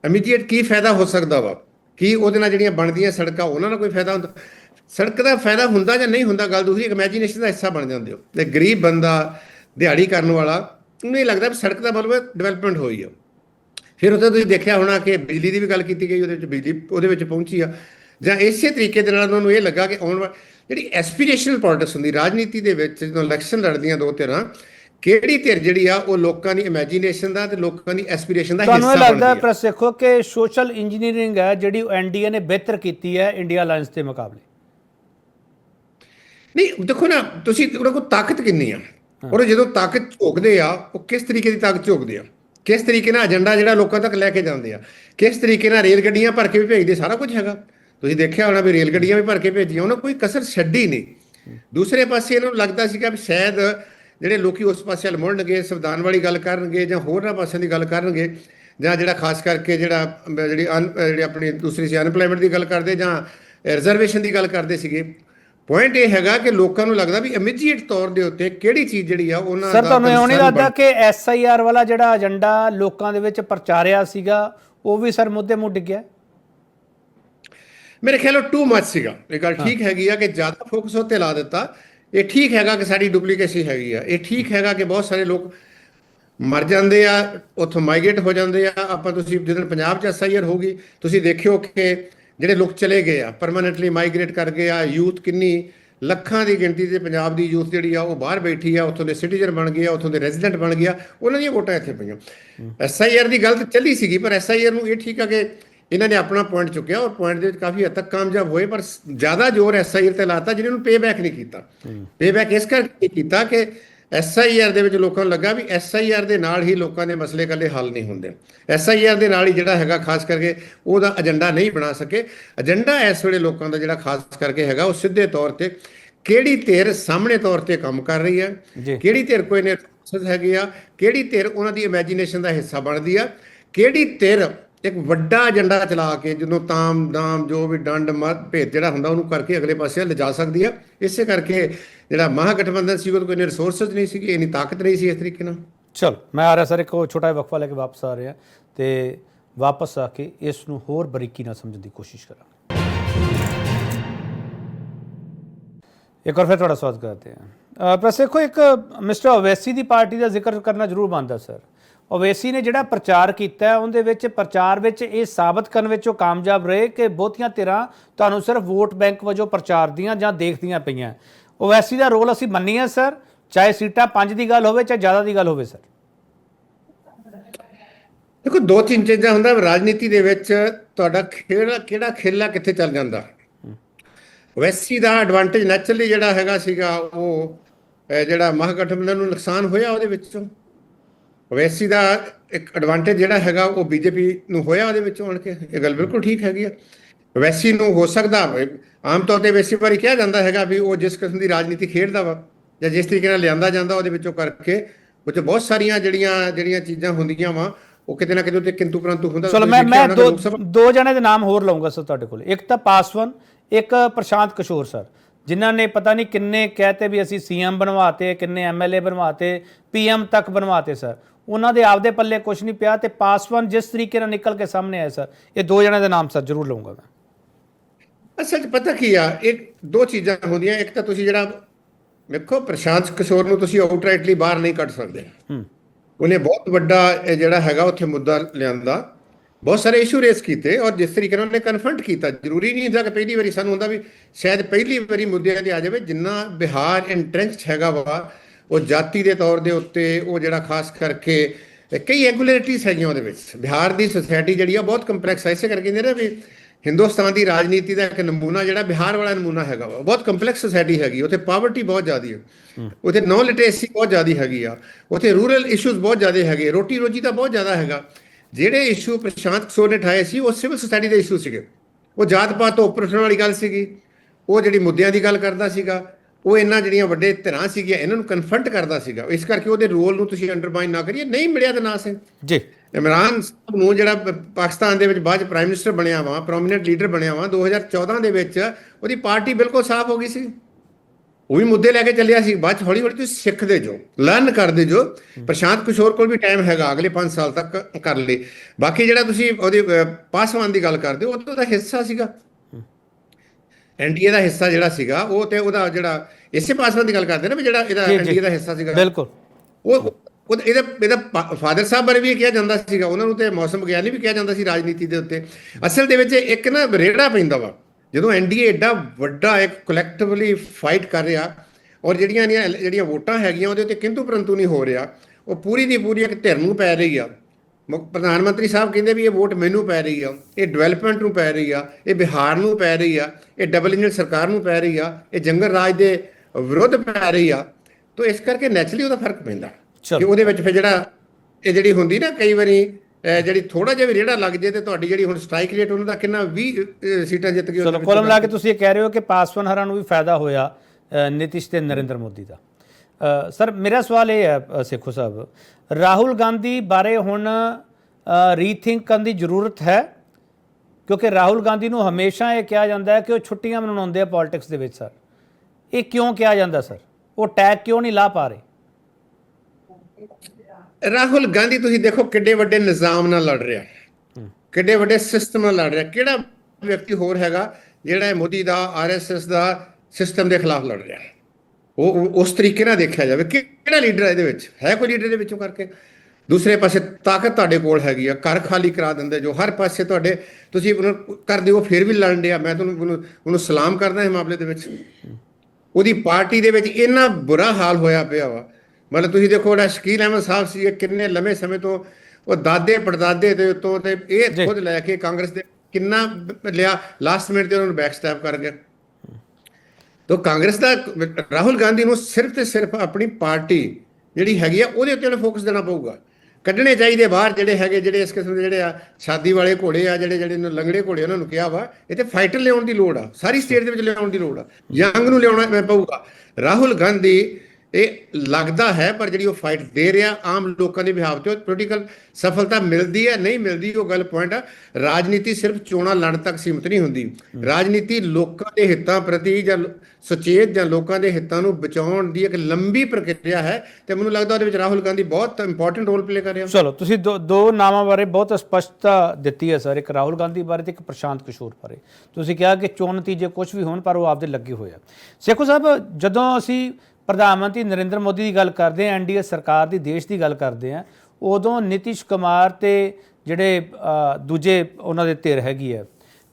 [SPEAKER 2] ਇਮੀਡੀਏਟ ਕੀ ਫਾਇਦਾ ਹੋ ਸਕਦਾ ਵਾ? ਕੀ ਉਹਦੇ ਨਾਲ ਜਿਹੜੀਆਂ ਬਣਦੀਆਂ ਸੜਕਾਂ, ਉਹਨਾਂ ਨਾਲ ਕੋਈ ਫਾਇਦਾ ਹੁੰਦਾ? ਸੜਕ ਦਾ ਫਾਇਦਾ ਹੁੰਦਾ ਜਾਂ ਨਹੀਂ ਹੁੰਦਾ ਗੱਲ ਦੂਸਰੀ ਇਮੇਜਿਨੇਸ਼ਨ ਦਾ ਹਿੱਸਾ ਬਣ ਜਾਂਦੇ ਹੋ। ਤੇ ਗਰੀਬ ਬੰਦਾ ਦਿਹਾੜੀ ਕਰਨ ਵਾਲਾ, ਉਹਨੂੰ ਇਹ ਲੱਗਦਾ ਵੀ ਸੜਕ ਦਾ ਮਤਲਬ ਡਿਵੈਲਪਮੈਂਟ ਹੋਈ ਆ। ਫਿਰ ਉੱਥੇ ਤੁਸੀਂ ਦੇਖਿਆ ਹੋਣਾ ਕਿ ਬਿਜਲੀ ਦੀ ਵੀ ਗੱਲ ਕੀਤੀ ਗਈ, ਉਹਦੇ ਵਿੱਚ ਬਿਜਲੀ, ਉਹਦੇ ਵਿੱਚ ਪਹੁੰਚੀ ਆ। ਜਾਂ ਇਸੇ ਤਰੀਕੇ ਦੇ ਨਾਲ ਉਹਨਾਂ ਨੂੰ ਇਹ ਲੱਗਾ ਕਿ ਆਉਣ ਵਾ- ਜਿਹੜੀ ਐਸਪੀਰੇਸ਼ਨਲ ਪੋਲਿਟਿਕਸ ਹੁੰਦੀ ਰਾਜਨੀਤੀ ਦੇ ਵਿੱਚ ਜਦੋਂ ਇਲੈਕਸ਼ਨ ਲੜਦੀਆਂ ਦੋ ਧਿਰਾਂ ਕਿਹੜੀ ਧਿਰ ਜਿਹੜੀ ਆ ਉਹ ਲੋਕਾਂ ਦੀ ਇਮੇਜਿਨੇਸ਼ਨ ਦਾ ਤੇ ਲੋਕਾਂ ਦੀ ਐਸਪੀਰੇਸ਼ਨ ਦਾ
[SPEAKER 1] ਤੁਹਾਨੂੰ
[SPEAKER 2] ਹਿੱਸਾ
[SPEAKER 1] ਲੱਗਦਾ ਹੈ
[SPEAKER 2] ਬਣਦੀ ਆ।
[SPEAKER 1] ਪ੍ਰੈਸ ਦੇਖੋ ਕਿ ਸੋਸ਼ਲ ਇੰਜੀਨੀਅਰਿੰਗ ਹੈ ਜਿਹੜੀ ਐਨਡੀਏ ਨੇ ਬਿਹਤਰ ਕੀਤੀ ਹੈ ਇੰਡੀਆ ਅਲਾਈਅੰਸ ਦੇ ਮੁਕਾਬਲੇ।
[SPEAKER 2] ਨਹੀਂ ਦੇਖੋ ਨਾ ਤੁਸੀਂ ਉਹਨਾਂ ਕੋਲ ਤਾਕਤ ਕਿੰਨੀ ਆ? ਔਰ ਜਦੋਂ ਤਾਕਤ ਝੋਕਦੇ ਆ ਉਹ ਕਿਸ ਤਰੀਕੇ ਦੀ ਤਾਕਤ ਝੋਕਦੇ ਆ? ਕਿਸ ਤਰੀਕੇ ਨਾਲ ਏਜੰਡਾ ਜਿਹੜਾ ਲੋਕਾਂ ਤੱਕ ਲੈ ਕੇ ਜਾਂਦੇ ਆ? ਕਿਸ ਤਰੀਕੇ ਨਾਲ ਰੇਲ ਗੱਡੀਆਂ ਭਰ ਕੇ ਵੀ ਭੇਜਦੇ? ਸਾਰਾ ਕੁਝ ਹੈਗਾ। ਤੁਸੀਂ ਦੇਖਿਆ ਹੋਣਾ ਵੀ ਰੇਲ ਗੱਡੀਆਂ ਵੀ ਭਰ ਕੇ ਭੇਜੀਆਂ ਉਹਨਾਂ ਕੋਈ ਕਸਰ ਛੱਡੀ ਨਹੀਂ। ਦੂਸਰੇ ਪਾਸੇ ਇਹਨਾਂ ਨੂੰ ਲੱਗਦਾ ਸੀਗਾ ਵੀ ਸ਼ਾਇਦ ਜਿਹੜੇ ਲੋਕੀ ਉਸ ਪਾਸੇ ਵੱਲ ਮੁੜਨਗੇ ਸੰਵਿਧਾਨ ਵਾਲੀ ਗੱਲ ਕਰਨਗੇ ਜਾਂ ਹੋਰਨਾਂ ਪਾਸਿਆਂ ਦੀ ਗੱਲ ਕਰਨਗੇ ਜਾਂ ਜਿਹੜਾ ਖਾਸ ਕਰਕੇ ਜਿਹੜਾ ਜਿਹੜੀ ਜਿਹੜੀ ਆਪਣੀ ਦੂਸਰੀ ਸੀ ਅਨਪਲਾਈਮੈਂਟ ਦੀ ਗੱਲ ਕਰਦੇ ਜਾਂ ਰਿਜ਼ਰਵੇਸ਼ਨ ਦੀ ਗੱਲ ਕਰਦੇ ਸੀਗੇ। ਪੁਆਇੰਟ ਇਹ ਹੈਗਾ ਕਿ ਲੋਕਾਂ ਨੂੰ ਲੱਗਦਾ ਵੀ ਇਮੀਡੀਏਟ ਤੌਰ ਦੇ ਉੱਤੇ ਕਿਹੜੀ ਚੀਜ਼ ਜਿਹੜੀ ਆ ਉਹਨਾਂ
[SPEAKER 1] ਸਰ ਤੁਹਾਨੂੰ ਇਹੋ ਨਹੀਂ ਲੱਗਦਾ ਕਿ ਐਸਆਈਆਰ ਵਾਲਾ ਜਿਹੜਾ ਏਜੰਡਾ ਲੋਕਾਂ ਦੇ ਵਿੱਚ ਪ੍ਰਚਾਰਿਆ ਸੀਗਾ ਉਹ ਵੀ ਸਰ ਮੁੱਦੇ ਮੁੱਢ ਗਿਆ?
[SPEAKER 2] ਮੇਰੇ ਖਿਆਲ ਟੂ ਮੱਚ ਸੀਗਾ। ਇਹ ਗੱਲ ਠੀਕ ਹੈਗੀ ਆ ਕਿ ਜ਼ਿਆਦਾ ਫੋਕਸ ਉੱਤੇ ਲਾ ਦਿੱਤਾ। ਇਹ ਠੀਕ ਹੈਗਾ ਕਿ ਸਾਡੀ ਡੁਪਲੀਕੇਸੀ ਹੈਗੀ ਆ। ਇਹ ਠੀਕ ਹੈਗਾ ਕਿ ਬਹੁਤ ਸਾਰੇ ਲੋਕ ਮਰ ਜਾਂਦੇ ਆ ਉੱਥੋਂ ਮਾਈਗ੍ਰੇਟ ਹੋ ਜਾਂਦੇ ਆ। ਆਪਾਂ ਤੁਸੀਂ ਜਦੋਂ ਪੰਜਾਬ ਚ ਐਸਆਈਆਰ ਹੋਗੀ ਤੁਸੀਂ ਦੇਖਿਓ ਕਿ ਜਿਹੜੇ ਲੋਕ ਚਲੇ ਗਏ ਆ ਪਰਮਨੈਂਟਲੀ ਮਾਈਗ੍ਰੇਟ ਕਰ ਗਏ ਆ ਯੂਥ ਕਿੰਨੀ ਲੱਖਾਂ ਦੀ ਗਿਣਤੀ ਦੇ ਪੰਜਾਬ ਦੀ ਯੂਥ ਜਿਹੜੀ ਆ ਉਹ ਬਾਹਰ ਬੈਠੀ ਆ ਉੱਥੋਂ ਦੇ ਸਿਟੀਜ਼ਨ ਬਣ ਗਏ ਆ ਉੱਥੋਂ ਦੇ ਰੈਜ਼ੀਡੈਂਟ ਬਣ ਗਿਆ ਉਹਨਾਂ ਦੀਆਂ ਵੋਟਾਂ ਇੱਥੇ ਪਈਆਂ। ਐਸਆਈਆਰ ਦੀ ਗੱਲ ਤਾਂ ਚੱਲੀ ਸੀਗੀ ਪਰ ਐਸਆਈਆਰ ਨੂੰ ਇਹ ਠੀਕ ਆ ਕਿ ਇਹਨਾਂ ਨੇ ਆਪਣਾ ਪੁਆਇੰਟ ਚੁੱਕਿਆ ਔਰ ਪੁਆਇੰਟ ਦੇ ਵਿੱਚ ਕਾਫੀ ਹੱਦ ਤੱਕ ਕਾਮਯਾਬ ਹੋਏ ਪਰ ਜ਼ਿਆਦਾ ਜ਼ੋਰ ਐਸਆਈਆਰ ਤੇ ਲਾਤਾ ਜਿਹਨਾਂ ਨੂੰ ਪੇਬੈਕ ਨਹੀਂ ਕੀਤਾ। ਪੇਬੈਕ ਇਸ ਕਰਕੇ ਕੀਤਾ ਕਿ ਐਸਆਈਆਰ ਦੇ ਵਿੱਚ ਲੋਕਾਂ ਨੂੰ ਲੱਗਾ ਵੀ ਐਸਆਈਆਰ ਦੇ ਨਾਲ ਹੀ ਲੋਕਾਂ ਦੇ ਮਸਲੇ ਇਕੱਲੇ ਹੱਲ ਨਹੀਂ ਹੁੰਦੇ। ਐਸਆਈਆਰ ਦੇ ਨਾਲ ਹੀ ਜਿਹੜਾ ਹੈਗਾ ਖਾਸ ਕਰਕੇ ਉਹਦਾ ਏਜੰਡਾ ਨਹੀਂ ਬਣਾ ਸਕੇ। ਏਜੰਡਾ ਇਸ ਵੇਲੇ ਲੋਕਾਂ ਦਾ ਜਿਹੜਾ ਖਾਸ ਕਰਕੇ ਹੈਗਾ ਉਹ ਸਿੱਧੇ ਤੌਰ ਤੇ ਕਿਹੜੀ ਧਿਰ ਸਾਹਮਣੇ ਤੌਰ ਤੇ ਕੰਮ ਕਰ ਰਹੀ ਹੈ। ਕਿਹੜੀ ਧਿਰ ਕੋਈ ਨੇ ਹੈਗੇ ਆ ਕਿਹੜੀ ਧਿਰ ਉਹਨਾਂ ਦੀ ਇਮੇਜਿਨੇਸ਼ਨ ਦਾ ਹਿੱਸਾ ਬਣਦੀ ਆ ਕਿਹੜੀ ਧਿਰ ਇੱਕ ਵੱਡਾ ਏਜੰਡਾ ਚਲਾ ਕੇ ਜਦੋਂ ਤਾਮ, ਦਾਮ, ਜੋ ਵੀ ਡੰਡ ਮਤ, ਭੇਦ ਜਿਹੜਾ ਹੁੰਦਾ ਉਹਨੂੰ ਕਰਕੇ ਅਗਲੇ ਪਾਸੇ ਲਿਜਾ ਸਕਦੀ ਆ। ਇਸੇ ਕਰਕੇ ਜਿਹੜਾ ਮਹਾਗਠਬੰਧਨ ਸੀ, ਉਹਦੇ ਕੋਈ ਨੇ ਰਿਸੋਰਸਸ ਨਹੀਂ ਸੀਗੇ, ਇੰਨੀ ਤਾਕਤ ਨਹੀਂ ਸੀ ਇਸ ਤਰੀਕੇ ਨਾਲ।
[SPEAKER 1] ਚਲ, ਮੈਂ ਆ ਰਿਹਾ ਸਰ, ਇੱਕ ਉਹ ਛੋਟਾ ਜਿਹਾ ਵਕਫਾ ਲੈ ਕੇ ਵਾਪਸ ਆ ਰਿਹਾ ਤੇ ਵਾਪਸ ਆ ਕੇ ਇਸ ਨੂੰ ਹੋਰ ਬਰੀਕੀ ਨਾਲ ਸਮਝਣ ਦੀ ਕੋਸ਼ਿਸ਼ ਕਰਾਂਗੇ। ਇੱਕ ਵਾਰ ਫਿਰ ਤੁਹਾਡਾ ਸਵਾਗਤ ਕਰਦੇ ਹਾਂ। ਪ੍ਰਸ ਦੇਖੋ, ਇੱਕ ਮਿਸਟਰ ਓਵੈਸੀ ਦੀ ਪਾਰਟੀ ਦਾ ਜ਼ਿਕਰ ਕਰਨਾ ਜ਼ਰੂਰ ਬਣਦਾ, ਸਰ। ਓਵੈਸੀ ਨੇ ਜਿਹੜਾ ਪ੍ਰਚਾਰ ਕੀਤਾ ਉਹਦੇ ਵਿੱਚ, ਪ੍ਰਚਾਰ ਵਿੱਚ ਇਹ ਸਾਬਤ ਕਰਨ ਵਿੱਚ ਉਹ ਕਾਮਯਾਬ ਰਹੇ ਕਿ ਬਹੁਤੀਆਂ ਧਿਰਾਂ ਤੁਹਾਨੂੰ ਸਿਰਫ ਵੋਟ ਬੈਂਕ ਵਜੋਂ ਪ੍ਰਚਾਰਦੀਆਂ ਜਾਂ ਦੇਖਦੀਆਂ ਪਈਆਂ। ਓਵੈਸੀ ਦਾ ਰੋਲ ਅਸੀਂ ਮੰਨੀਏ ਸਰ। ਚਾਹੇ ਸੀਟਾਂ ਪੰਜ ਦੀ ਗੱਲ ਹੋਵੇ, ਚਾਹੇ ਜ਼ਿਆਦਾ ਦੀ ਗੱਲ ਹੋਵੇ, ਸਰ।
[SPEAKER 2] ਦੇਖੋ, ਦੋ ਤਿੰਨ ਚੀਜ਼ਾਂ ਹੁੰਦਾ, ਰਾਜਨੀਤੀ ਦੇ ਵਿੱਚ ਤੁਹਾਡਾ ਖੇੜਾ ਕਿਹੜਾ ਖੇਲਾ ਕਿੱਥੇ ਚੱਲ ਜਾਂਦਾ? ਵੈਸੀ ਦਾ ਐਡਵਾਂਟੇਜ ਨੈਚੁਰਲੀ ਜਿਹੜਾ ਹੈਗਾ ਸੀਗਾ, ਉਹ ਜਿਹੜਾ ਮਹਾਗਠਬੰਧਨ ਨੂੰ ਨੁਕਸਾਨ ਹੋਇਆ ਉਹਦੇ ਵਿੱਚੋਂ। ਵੈਸੀ ਦਾ ਇੱਕ ਐਡਵਾਂਟੇਜ ਜਿਹੜਾ ਹੈਗਾ ਉਹ ਬੀਜੇਪੀ ਨੂੰ ਹੋਇਆ ਉਹਦੇ ਵਿੱਚੋਂ ਆਣ ਕੇ। ਇਹ ਗੱਲ ਬਿਲਕੁਲ ਠੀਕ ਹੈਗੀ ਆ। ਵੈਸੀ ਨੂੰ ਹੋ ਸਕਦਾ। ਆਮ ਤੌਰ ਤੇ ਵੈਸੀ ਬਾਰੇ ਕਿਹਾ ਜਾਂਦਾ ਹੈਗਾ ਵੀ ਉਹ ਜਿਸ ਕਿਸਮ ਦੀ ਰਾਜਨੀਤੀ ਖੇਡਦਾ ਵਾ ਜਾਂ ਜਿਸ ਤਰੀਕੇ ਨਾਲ ਲਿਆਂਦਾ ਜਾਂਦਾ ਉਹਦੇ ਵਿੱਚੋਂ ਕਰਕੇ ਉਹ 'ਚ ਬਹੁਤ ਸਾਰੀਆਂ ਜਿਹੜੀਆਂ ਜਿਹੜੀਆਂ ਚੀਜ਼ਾਂ ਹੁੰਦੀਆਂ ਵਾ ਉਹ ਕਿਤੇ ਨਾ ਕਿਤੇ ਉੱਤੇ ਕਿੰਤੂ ਪ੍ਰੰਤੂ ਹੁੰਦਾ
[SPEAKER 1] ਚਲੋ ਮੈਂ ਮੈਂ ਦੋ ਦੋ ਜਣੇ ਦੇ ਨਾਮ ਹੋਰ ਲਵਾਂਗਾ ਸਰ ਤੁਹਾਡੇ ਕੋਲ। ਇੱਕ ਤਾਂ ਪਾਸਵਾਨ ਇੱਕ ਪ੍ਰਸ਼ਾਂਤ ਕਿਸ਼ੋਰ ਸਰ ਜਿਨ੍ਹਾਂ ਨੇ ਪਤਾ ਨਹੀਂ ਕਿੰਨੇ ਕਹਤੇ ਵੀ ਅਸੀਂ ਸੀਐਮ ਬਣਵਾਤੇ ਕਿੰਨੇ ਐਮਐਲਏ ਬਣਵਾਤੇ ਪੀਐਮ ਤੱਕ ਬਣਵਾਤੇ ਸਰ। ਉਹਨਾਂ ਦੇ ਆਪਦੇ ਪੱਲੇ ਕੁਝ ਨਹੀਂ ਪਿਆ ਤੇ ਪਾਸਵਾਨ ਜਿਸ ਤਰੀਕੇ ਨਾਲ ਨਿਕਲ ਕੇ ਸਾਹਮਣੇ ਆਏ ਸਰ ਇਹ ਦੋ ਜਣੇ ਦੇ ਨਾਮ ਸਰ ਜ਼ਰੂਰ ਲਵਾਂਗਾ ਮੈਂ।
[SPEAKER 2] ਅਸਲ ਪਤਾ ਕੀ ਆ ਇੱਕ ਦੋ ਚੀਜ਼ਾਂ ਹੁੰਦੀਆਂ ਇੱਕ ਤਾਂ ਤੁਸੀਂ ਜਿਹੜਾ ਵੇਖੋ ਪ੍ਰਸ਼ਾਂਤ ਕਿਸ਼ੋਰ ਨੂੰ ਤੁਸੀਂ ਆਊਟਰਾਈਟਲੀ ਬਾਹਰ ਨਹੀਂ ਕੱਢ ਸਕਦੇ।
[SPEAKER 1] ਹੂੰ।
[SPEAKER 2] ਉਹਨੇ ਬਹੁਤ ਵੱਡਾ ਇਹ ਜਿਹੜਾ ਹੈਗਾ ਉੱਥੇ ਮੁੱਦਾ ਲਿਆਂਦਾ। ਬਹੁਤ ਸਾਰੇ ਇਸ਼ੂ ਰੇਸ ਕੀਤੇ ਔਰ ਜਿਸ ਤਰੀਕੇ ਨਾਲ ਉਹਨੇ ਕਨਫਰੰਟ ਕੀਤਾ ਜ਼ਰੂਰੀ ਨਹੀਂ ਹੁੰਦਾ ਕਿ ਪਹਿਲੀ ਵਾਰੀ ਸਾਨੂੰ ਹੁੰਦਾ ਵੀ ਸ਼ਾਇਦ ਪਹਿਲੀ ਵਾਰੀ ਮੁੱਦਿਆਂ ਤੇ ਆ ਜਾਵੇ ਜਿੰਨਾ ਬਿਹਾਰ ਇੰਟ੍ਰੈਂਚਡ ਹੈਗਾ ਵਾ ਉਹ ਜਾਤੀ ਦੇ ਤੌਰ ਦੇ ਉੱਤੇ ਉਹ ਜਿਹੜਾ ਖਾਸ ਕਰਕੇ ਕਈ ਰੈਗੂਲਰਿਟੀਜ਼ ਹੈਗੀਆਂ ਉਹਦੇ ਵਿੱਚ। ਬਿਹਾਰ ਦੀ ਸੋਸਾਇਟੀ ਜਿਹੜੀ ਆ ਬਹੁਤ ਕੰਪਲੈਕਸ ਹੈ ਇਸੇ ਕਰਕੇ ਕਹਿੰਦੇ ਨੇ ਵੀ ਹਿੰਦੁਸਤਾਨ ਦੀ ਰਾਜਨੀਤੀ ਦਾ ਇੱਕ ਨਮੂਨਾ ਜਿਹੜਾ ਬਿਹਾਰ ਵਾਲਾ ਨਮੂਨਾ ਹੈਗਾ ਵਾ ਬਹੁਤ ਕੰਪਲੈਕਸ ਸੋਸਾਇਟੀ ਹੈਗੀ ਉੱਥੇ ਪਾਵਰਟੀ ਬਹੁਤ ਜ਼ਿਆਦੀ ਹੈ। ਉੱਥੇ ਨੋ ਲਿਟਰੇਸੀ ਬਹੁਤ ਜ਼ਿਆਦੀ ਹੈਗੀ ਆ ਉੱਥੇ ਰੂਰਲ ਇਸ਼ੂਜ਼ ਬਹੁਤ ਜ਼ਿਆਦੇ ਹੈਗੇ ਰੋਟੀ ਰੋਜੀ ਦਾ ਬਹੁਤ ਜ਼ਿਆਦਾ ਹੈਗਾ। ਜਿਹੜੇ ਇਸ਼ੂ ਪ੍ਰਸ਼ਾਂਤ ਕਿਸ਼ੋਰ ਨੇ ਠਾਏ ਸੀ ਉਹ ਸਿਵਲ ਸੋਸਾਇਟੀ ਦੇ ਇਸ਼ੂ ਸੀਗੇ। ਉਹ ਜਾਤ ਪਾਤ ਤੋਂ ਉੱਪਰ ਉੱਠਣ ਵਾਲੀ ਗੱਲ ਸੀਗੀ। ਉਹ ਜਿਹੜੀ ਮੁੱਦਿਆਂ ਦੀ ਗੱਲ ਕਰਦਾ ਸੀਗਾ ਉਹ ਇਹਨਾਂ ਜਿਹੜੀਆਂ ਵੱਡੇ ਧਿਰਾਂ ਸੀਗੀਆਂ ਇਹਨਾਂ ਨੂੰ ਕਨਫਰੰਟ ਕਰਦਾ ਸੀਗਾ। ਇਸ ਕਰਕੇ ਉਹਦੇ ਰੋਲ ਨੂੰ ਤੁਸੀਂ ਅੰਡਰਮਾਈਨ ਨਾ ਕਰੀਏ। ਨਹੀਂ ਮਿਲਿਆ ਤਾਂ ਨਾ ਸਿੰਘ
[SPEAKER 1] ਜੀ।
[SPEAKER 2] ਇਮਰਾਨ ਸਾਹਿਬ ਨੂੰ ਜਿਹੜਾ ਪਾਕਿਸਤਾਨ ਦੇ ਵਿੱਚ ਬਾਅਦ ਚ ਪ੍ਰਾਈਮ ਮਿਨਿਸਟਰ ਬਣਿਆ ਵਾ ਪ੍ਰੋਮਿਨੈਂਟ ਲੀਡਰ ਬਣਿਆ ਵਾ 2014 ਦੇ ਵਿੱਚ ਉਹਦੀ ਪਾਰਟੀ ਬਿਲਕੁਲ ਸਾਫ਼ ਹੋ ਗਈ ਸੀ। ਉਹ ਵੀ ਮੁੱਦੇ ਲੈ ਕੇ ਚੱਲਿਆ ਸੀ। ਬਾਅਦ ਚ ਹੌਲੀ ਹੌਲੀ ਤੁਸੀਂ ਸਿੱਖਦੇ ਜੋ ਲਰਨ ਕਰਦੇ ਜੋ ਪ੍ਰਸ਼ਾਂਤ ਕਿਸ਼ੋਰ ਕੋਲ ਵੀ ਟਾਈਮ ਹੈਗਾ ਅਗਲੇ 5 ਸਾਲ ਤੱਕ ਕਰ ਲਈ ਬਾਕੀ ਜਿਹੜਾ ਤੁਸੀਂ ਉਹਦੀ ਪਾਸਵਾਨ ਦੀ ਗੱਲ ਕਰਦੇ ਹੋ ਉਹ ਤਾਂ ਉਹਦਾ ਹਿੱਸਾ ਸੀਗਾ। ਐਨਡੀਏ ਦਾ ਹਿੱਸਾ ਜਿਹੜਾ ਸੀਗਾ ਉਹ ਤੇ ਉਹਦਾ ਜਿਹੜਾ ਇਸੇ ਪਾਸਵਾਨ ਦੀ ਗੱਲ ਕਰਦੇ ਨੇ ਵੀ ਜਿਹੜਾ ਇਹਦਾ। ਐਨਡੀਏ ਦਾ ਹਿੱਸਾ ਸੀਗਾ।
[SPEAKER 1] ਬਿਲਕੁਲ।
[SPEAKER 2] ਉਹ ਉਹ ਇਹਦਾ ਇਹਦਾ ਫਾਦਰ ਸਾਹਿਬ ਬਾਰੇ ਵੀ ਕਿਹਾ ਜਾਂਦਾ ਸੀਗਾ ਉਹਨਾਂ ਨੂੰ ਤੇ ਮੌਸਮ ਵਿਗਿਆਨੀ ਵੀ ਕਿਹਾ ਜਾਂਦਾ ਸੀ ਰਾਜਨੀਤੀ ਦੇ ਉੱਤੇ। ਅਸਲ ਦੇ ਵਿੱਚ ਇੱਕ ਨਾ ਰੇੜਾ ਪੈਂਦਾ ਵਾ ਜਦੋਂ ਐਨਡੀਏ ਐਡਾ ਵੱਡਾ ਇੱਕ ਕਲੈਕਟਿਵਲੀ ਫਾਈਟ ਕਰ ਰਿਹਾ ਔਰ ਜਿਹੜੀਆਂ ਜਿਹੜੀਆਂ ਵੋਟਾਂ ਹੈਗੀਆਂ ਉਹਦੇ ਉੱਤੇ ਕਿੰਤੂ ਪਰੰਤੂ ਨਹੀਂ ਹੋ ਰਿਹਾ ਉਹ ਪੂਰੀ ਦੀ ਪੂਰੀ ਇੱਕ ਧਿਰ ਨੂੰ ਪੈ ਰਹੀ ਆ। ਮੁੱਖ ਪ੍ਰਧਾਨ ਮੰਤਰੀ ਸਾਹਿਬ ਕਹਿੰਦੇ ਵੀ ਇਹ ਵੋਟ ਮੈਨੂੰ ਪੈ ਰਹੀ ਆ ਇਹ ਡਿਵੈਲਪਮੈਂਟ ਨੂੰ ਪੈ ਰਹੀ ਆ ਇਹ ਬਿਹਾਰ ਨੂੰ ਪੈ ਰਹੀ ਆ ਇਹ ਡਬਲ ਇੰਜਨ ਸਰਕਾਰ ਨੂੰ ਪੈ ਰਹੀ ਆ ਇਹ ਜੰਗਲ ਰਾਜ ਦੇ ਵਿਰੁੱਧ ਪੈ ਰਹੀ ਆ ਤਾਂ ਇਸ ਕਰਕੇ ਨੈਚੁਰਲੀ ਉਹਦਾ ਫ਼ਰਕ ਪੈਂਦਾ। ਕਿ ਉਹਦੇ ਵਿੱਚ ਫਿਰ ਜਿਹੜਾ ਇਹ ਜਿਹੜੀ ਹੁੰਦੀ ਨਾ ਕਈ ਵਾਰੀ ਜਿਹੜੀ ਥੋੜਾ ਜਿਹਾ ਵੀ ਰੇੜਾ ਲੱਗ ਜੇ ਤੇ ਤੁਹਾਡੀ ਜਿਹੜੀ ਹੁਣ ਸਟ੍ਰਾਈਕ ਰੇਟ ਉਹਨਾਂ ਦਾ ਕਿੰਨਾ 20 ਅਹ, ਸੀਟਾਂ ਜਿੱਤ ਉਹਦੇ
[SPEAKER 1] ਚਲੋ ਕੋਲਮ ਲਾ ਕੇ ਤੁਸੀਂ ਇਹ ਕਹਿ ਰਹੇ ਹੋ ਕਿ ਪਾਸਵਾਨ ਹਰਾਂ ਨੂੰ ਵੀ ਫਾਇਦਾ ਹੋਇਆ ਨਿਤਿਸ਼ ਤੇ ਨਰਿੰਦਰ ਮੋਦੀ ਦਾ। ਸਰ ਮੇਰਾ ਸਵਾਲ ਇਹ ਹੈ ਸੇਖੋ ਸਾਹਿਬ। ਰਾਹੁਲ ਗਾਂਧੀ ਬਾਰੇ ਹੁਣ ਰੀਥਿੰਕ ਕਰਨ ਦੀ ਜ਼ਰੂਰਤ ਹੈ? ਕਿਉਂਕਿ ਰਾਹੁਲ ਗਾਂਧੀ ਨੂੰ ਹਮੇਸ਼ਾ ਇਹ ਕਿਹਾ ਜਾਂਦਾ ਹੈ ਕਿ ਉਹ ਛੁੱਟੀਆਂ ਮਨਾਉਂਦੇ ਆ ਪੋਲਿਟਿਕਸ ਦੇ ਵਿੱਚ ਸਰ। ਇਹ ਕਿਉਂ ਕਿਹਾ ਜਾਂਦਾ ਸਰ? ਉਹ ਟੈਗ ਕਿਉਂ ਨਹੀਂ ਲਾ ਪਾ ਰਹੇ?
[SPEAKER 2] ਰਾਹੁਲ ਗਾਂਧੀ ਤੁਸੀਂ ਦੇਖੋ ਕਿੱਡੇ ਵੱਡੇ ਨਿਜ਼ਾਮ ਨਾਲ ਲੜ ਰਿਹਾ। ਕਿੱਡੇ ਵੱਡੇ ਸਿਸਟਮ ਨਾਲ ਲੜ ਰਿਹਾ। ਕਿਹੜਾ ਵਿਅਕਤੀ ਹੋਰ ਹੈਗਾ ਜਿਹੜਾ ਮੋਦੀ ਦਾ ਆਰਐਸਐਸ ਦਾ ਸਿਸਟਮ ਦੇ ਖਿਲਾਫ ਲੜ ਰਿਹਾ? ਉਹ ਉਹ ਉਸ ਤਰੀਕੇ ਨਾਲ ਦੇਖਿਆ ਜਾਵੇ ਕਿਹੜਾ ਲੀਡਰ ਹੈ ਇਹਦੇ ਵਿੱਚ? ਹੈ ਕੋਈ ਲੀਡਰ ਦੇ ਵਿੱਚੋਂ ਕਰਕੇ? ਦੂਸਰੇ ਪਾਸੇ ਤਾਕਤ ਤੁਹਾਡੇ ਕੋਲ ਹੈਗੀ ਆ ਘਰ ਖਾਲੀ ਕਰਾ ਦਿੰਦੇ ਜੋ ਹਰ ਪਾਸੇ ਤੁਹਾਡੇ ਤੁਸੀਂ ਉਹਨੂੰ ਕਰਦੇ ਹੋ ਫਿਰ ਵੀ ਲੜਨ ਡਿਆ। ਮੈਂ ਤੁਹਾਨੂੰ ਉਹਨੂੰ ਸਲਾਮ ਕਰਦਾ ਇਸ ਮਾਮਲੇ ਦੇ ਵਿੱਚ। ਉਹਦੀ ਪਾਰਟੀ ਦੇ ਵਿੱਚ ਇੰਨਾ ਬੁਰਾ ਹਾਲ ਹੋਇਆ ਪਿਆ ਵਾ। ਮਤਲਬ ਤੁਸੀਂ ਦੇਖੋ ਜਿਹੜਾ ਸ਼ਕੀਲ ਅਹਿਮਦ ਸਾਹਿਬ ਸੀ ਇਹ ਕਿੰਨੇ ਲੰਮੇ ਸਮੇਂ ਤੋਂ ਉਹ ਦਾਦੇ ਪੜਦਾਦੇ ਦੇ ਉੱਤੋਂ ਤੇ ਇਹ। ਖੁਦ ਲੈ ਕੇ ਕਾਂਗਰਸ ਦੇ ਕਿੰਨਾ ਲਿਆ ਲਾਸਟ ਮਿੰਟ ਤੇ ਉਹਨਾਂ ਨੂੰ ਬੈਕ ਸਟੈਪ ਕਰ ਗਿਆ। ਤੋ ਕਾਂਗਰਸ ਦਾ, ਰਾਹੁਲ ਗਾਂਧੀ ਨੂੰ ਸਿਰਫ ਤੇ ਸਿਰਫ ਆਪਣੀ ਪਾਰਟੀ ਜਿਹੜੀ ਹੈਗੀ ਆ, ਉਹਦੇ ਉੱਤੇ ਫੋਕਸ ਦੇਣਾ ਪਊਗਾ। ਕੱਢਣੇ ਚਾਹੀਦੇ ਬਾਹਰ ਜਿਹੜੇ ਹੈਗੇ, ਜਿਹੜੇ ਇਸ ਕਿਸਮ ਦੇ ਜਿਹੜੇ ਆ, ਸ਼ਾਦੀ ਵਾਲੇ ਘੋੜੇ ਆ, ਜਿਹੜੇ ਜਿਹੜੇ ਨੂੰ ਲੰਗੜੇ ਘੋੜੇ ਉਹਨਾਂ ਨੂੰ ਕਿਹਾ ਵਾ, ਇਹ ਤੇ ਫਾਈਟਰ ਲਿਆਉਣ ਦੀ ਲੋੜ ਆ, ਸਾਰੀ ਸਟੇਟ ਦੇ ਵਿੱਚ ਲਿਆਉਣ ਦੀ ਲੋੜ ਆ ਯੰਗ ਨੂੰ ਲਿਆਉਣਾ ਪਊਗਾ। ਰਾਹੁਲ ਗਾਂਧੀ, ਇਹ ਲੱਗਦਾ ਹੈ, ਪਰ ਜਿਹੜੀ ਉਹ ਫਾਈਟ ਦੇ ਰਿਹਾ, ਆਮ ਲੋਕਾਂ ਦੇ ਬਿਹਾਵ ਤੇ ਪੋਲੀਟੀਕਲ ਸਫਲਤਾ ਮਿਲਦੀ ਹੈ, ਨਹੀਂ ਮਿਲਦੀ, ਉਹ ਗੱਲ ਪੁਆਇੰਟ ਆ, ਰਾਜਨੀਤੀ ਸਿਰਫ ਚੋਣਾਂ ਲੜਨ ਤੱਕ ਸੀਮਿਤ ਨਹੀਂ ਹੁੰਦੀ। ਰਾਜਨੀਤੀ ਲੋਕਾਂ ਦੇ ਹਿੱਤਾਂ ਪ੍ਰਤੀ ਜਾਂ ਸੁਚੇਤ ਜਾਂ ਲੋਕਾਂ ਦੇ ਹਿੱਤਾਂ ਨੂੰ ਬਚਾਉਣ ਦੀ ਇੱਕ ਲੰਬੀ ਪ੍ਰਕਿਰਿਆ ਹੈ ਤੇ ਮੈਨੂੰ ਲੱਗਦਾ ਉਹਦੇ ਵਿੱਚ ਰਾਹੁਲ ਗਾਂਧੀ ਬਹੁਤ ਇੰਪੋਰਟੈਂਟ ਰੋਲ ਪਲੇ ਕਰ ਰਿਹਾ
[SPEAKER 1] ਚਲੋ, ਤੁਸੀਂ ਦੋ ਦੋ ਨਾਮਾਂ ਬਾਰੇ ਬਹੁਤ ਸਪਸ਼ਟਤਾ ਦਿੱਤੀ ਹੈ ਸਰ, ਇੱਕ ਰਾਹੁਲ ਗਾਂਧੀ ਬਾਰੇ ਤੇ ਇੱਕ ਪ੍ਰਸ਼ਾਂਤ ਕਿਸ਼ੋਰ ਬਾਰੇ। ਤੁਸੀਂ ਕਿਹਾ ਕਿ ਚੋਣ ਨਤੀਜੇ ਕੁਝ ਵੀ ਹੋਣ, ਪਰ ਉਹ ਆਪਦੇ ਲੱਗੇ ਹੋਏ ਆ। ਸੇਖੋ ਸਾਹਿਬ, ਜਦੋਂ ਅਸੀਂ ਪ੍ਰਧਾਨ ਮੰਤਰੀ ਨਰਿੰਦਰ ਮੋਦੀ ਦੀ ਗੱਲ ਕਰਦੇ ਹਾਂ ਐਨਡੀਏ ਸਰਕਾਰ ਦੀ, ਦੇਸ਼ ਦੀ ਗੱਲ ਕਰਦੇ ਹਾਂ, ਉਦੋਂ ਨਿਤਿਸ਼ ਕੁਮਾਰ ਤੇ ਜਿਹੜੇ ਦੂਜੇ ਉਹਨਾਂ ਦੇ ਧਿਰ ਹੈਗੀ ਹੈ,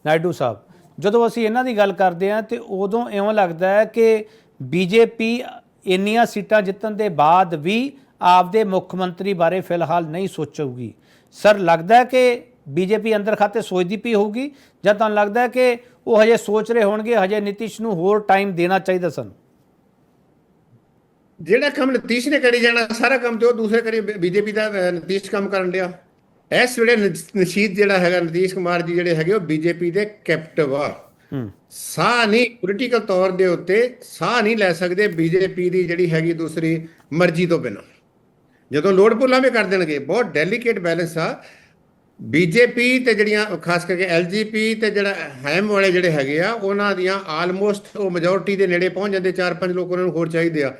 [SPEAKER 1] ਨਾਇਡੂ ਸਾਹਿਬ ਜਦੋਂ ਅਸੀਂ ਇਹਨਾਂ ਦੀ ਗੱਲ ਕਰਦੇ ਹਾਂ ਤੇ ਉਦੋਂ ਇਉਂ ਲੱਗਦਾ ਹੈ ਕਿ ਬੀਜੇਪੀ ਇੰਨੀਆਂ ਸੀਟਾਂ ਜਿੱਤਣ ਦੇ ਬਾਅਦ ਵੀ ਆਪਦੇ ਮੁੱਖ ਮੰਤਰੀ ਬਾਰੇ ਫਿਲਹਾਲ ਨਹੀਂ ਸੋਚੂਗੀ। ਸਰ ਲੱਗਦਾ ਹੈ ਕਿ ਬੀਜੇਪੀ ਅੰਦਰ ਖਾਤੇ ਸੋਚਦੀ ਪਈ ਹੋਊਗੀ ਜਾਂ ਤੁਹਾਨੂੰ ਲੱਗਦਾ ਹੈ ਕਿ ਉਹ ਹਜੇ ਸੋਚ ਰਹੇ ਹੋਣਗੇ ਹਜੇ ਨਿਤਿਸ਼ ਨੂੰ ਹੋਰ ਟਾਈਮ ਦੇਣਾ ਚਾਹੀਦਾ ਸਨ?
[SPEAKER 2] ਜਿਹੜਾ ਕੰਮ ਨਤੀਸ਼ ਨੇ ਕਰੀ ਜਾਣਾ ਸਾਰਾ ਕੰਮ ਤੇ ਉਹ ਦੂਸਰੇ ਕਰੀ ਬੀਜੇਪੀ ਦਾ ਅਹ, ਨਤੀਸ਼ ਕੰਮ ਕਰਨ ਡਿਆ। ਇਸ ਵੇਲੇ ਨਸ਼ੀਦ ਜਿਹੜਾ ਹੈਗਾ ਨਤੀਸ਼ ਕੁਮਾਰ ਜੀ ਜਿਹੜੇ ਹੈਗੇ ਉਹ ਬੀਜੇਪੀ ਦੇ ਕੈਪਟਿਵ ਆ। ਸਾਹ ਨਹੀਂ ਪੋਲੀਟੀਕਲ ਤੌਰ ਦੇ ਉੱਤੇ ਸਾਹ ਨਹੀਂ ਲੈ ਸਕਦੇ ਬੀਜੇਪੀ ਦੀ ਜਿਹੜੀ ਹੈਗੀ ਦੂਸਰੀ ਮਰਜ਼ੀ ਤੋਂ ਬਿਨਾਂ। ਜਦੋਂ ਲੋੜ ਪੁੱਲਾਂ ਵੀ ਕਰ ਦੇਣਗੇ ਬਹੁਤ ਡੈਲੀਕੇਟ ਬੈਲੈਂਸ ਆ। ਬੀਜੇਪੀ ਤੇ ਜਿਹੜੀਆਂ ਖਾਸ ਕਰਕੇ ਐਲਜੀਪੀ ਤੇ ਜਿਹੜਾ ਹੈਮ ਵਾਲੇ ਜਿਹੜੇ ਹੈਗੇ ਆ ਉਹਨਾਂ ਦੀਆਂ ਆਲਮੋਸਟ ਉਹ ਮੈਜੋਰਟੀ ਦੇ ਨੇੜੇ ਪਹੁੰਚ ਜਾਂਦੇ ਚਾਰ ਪੰਜ ਲੋਕ ਉਹਨਾਂ ਨੂੰ ਹੋਰ ਚਾਹੀਦੇ ਆ।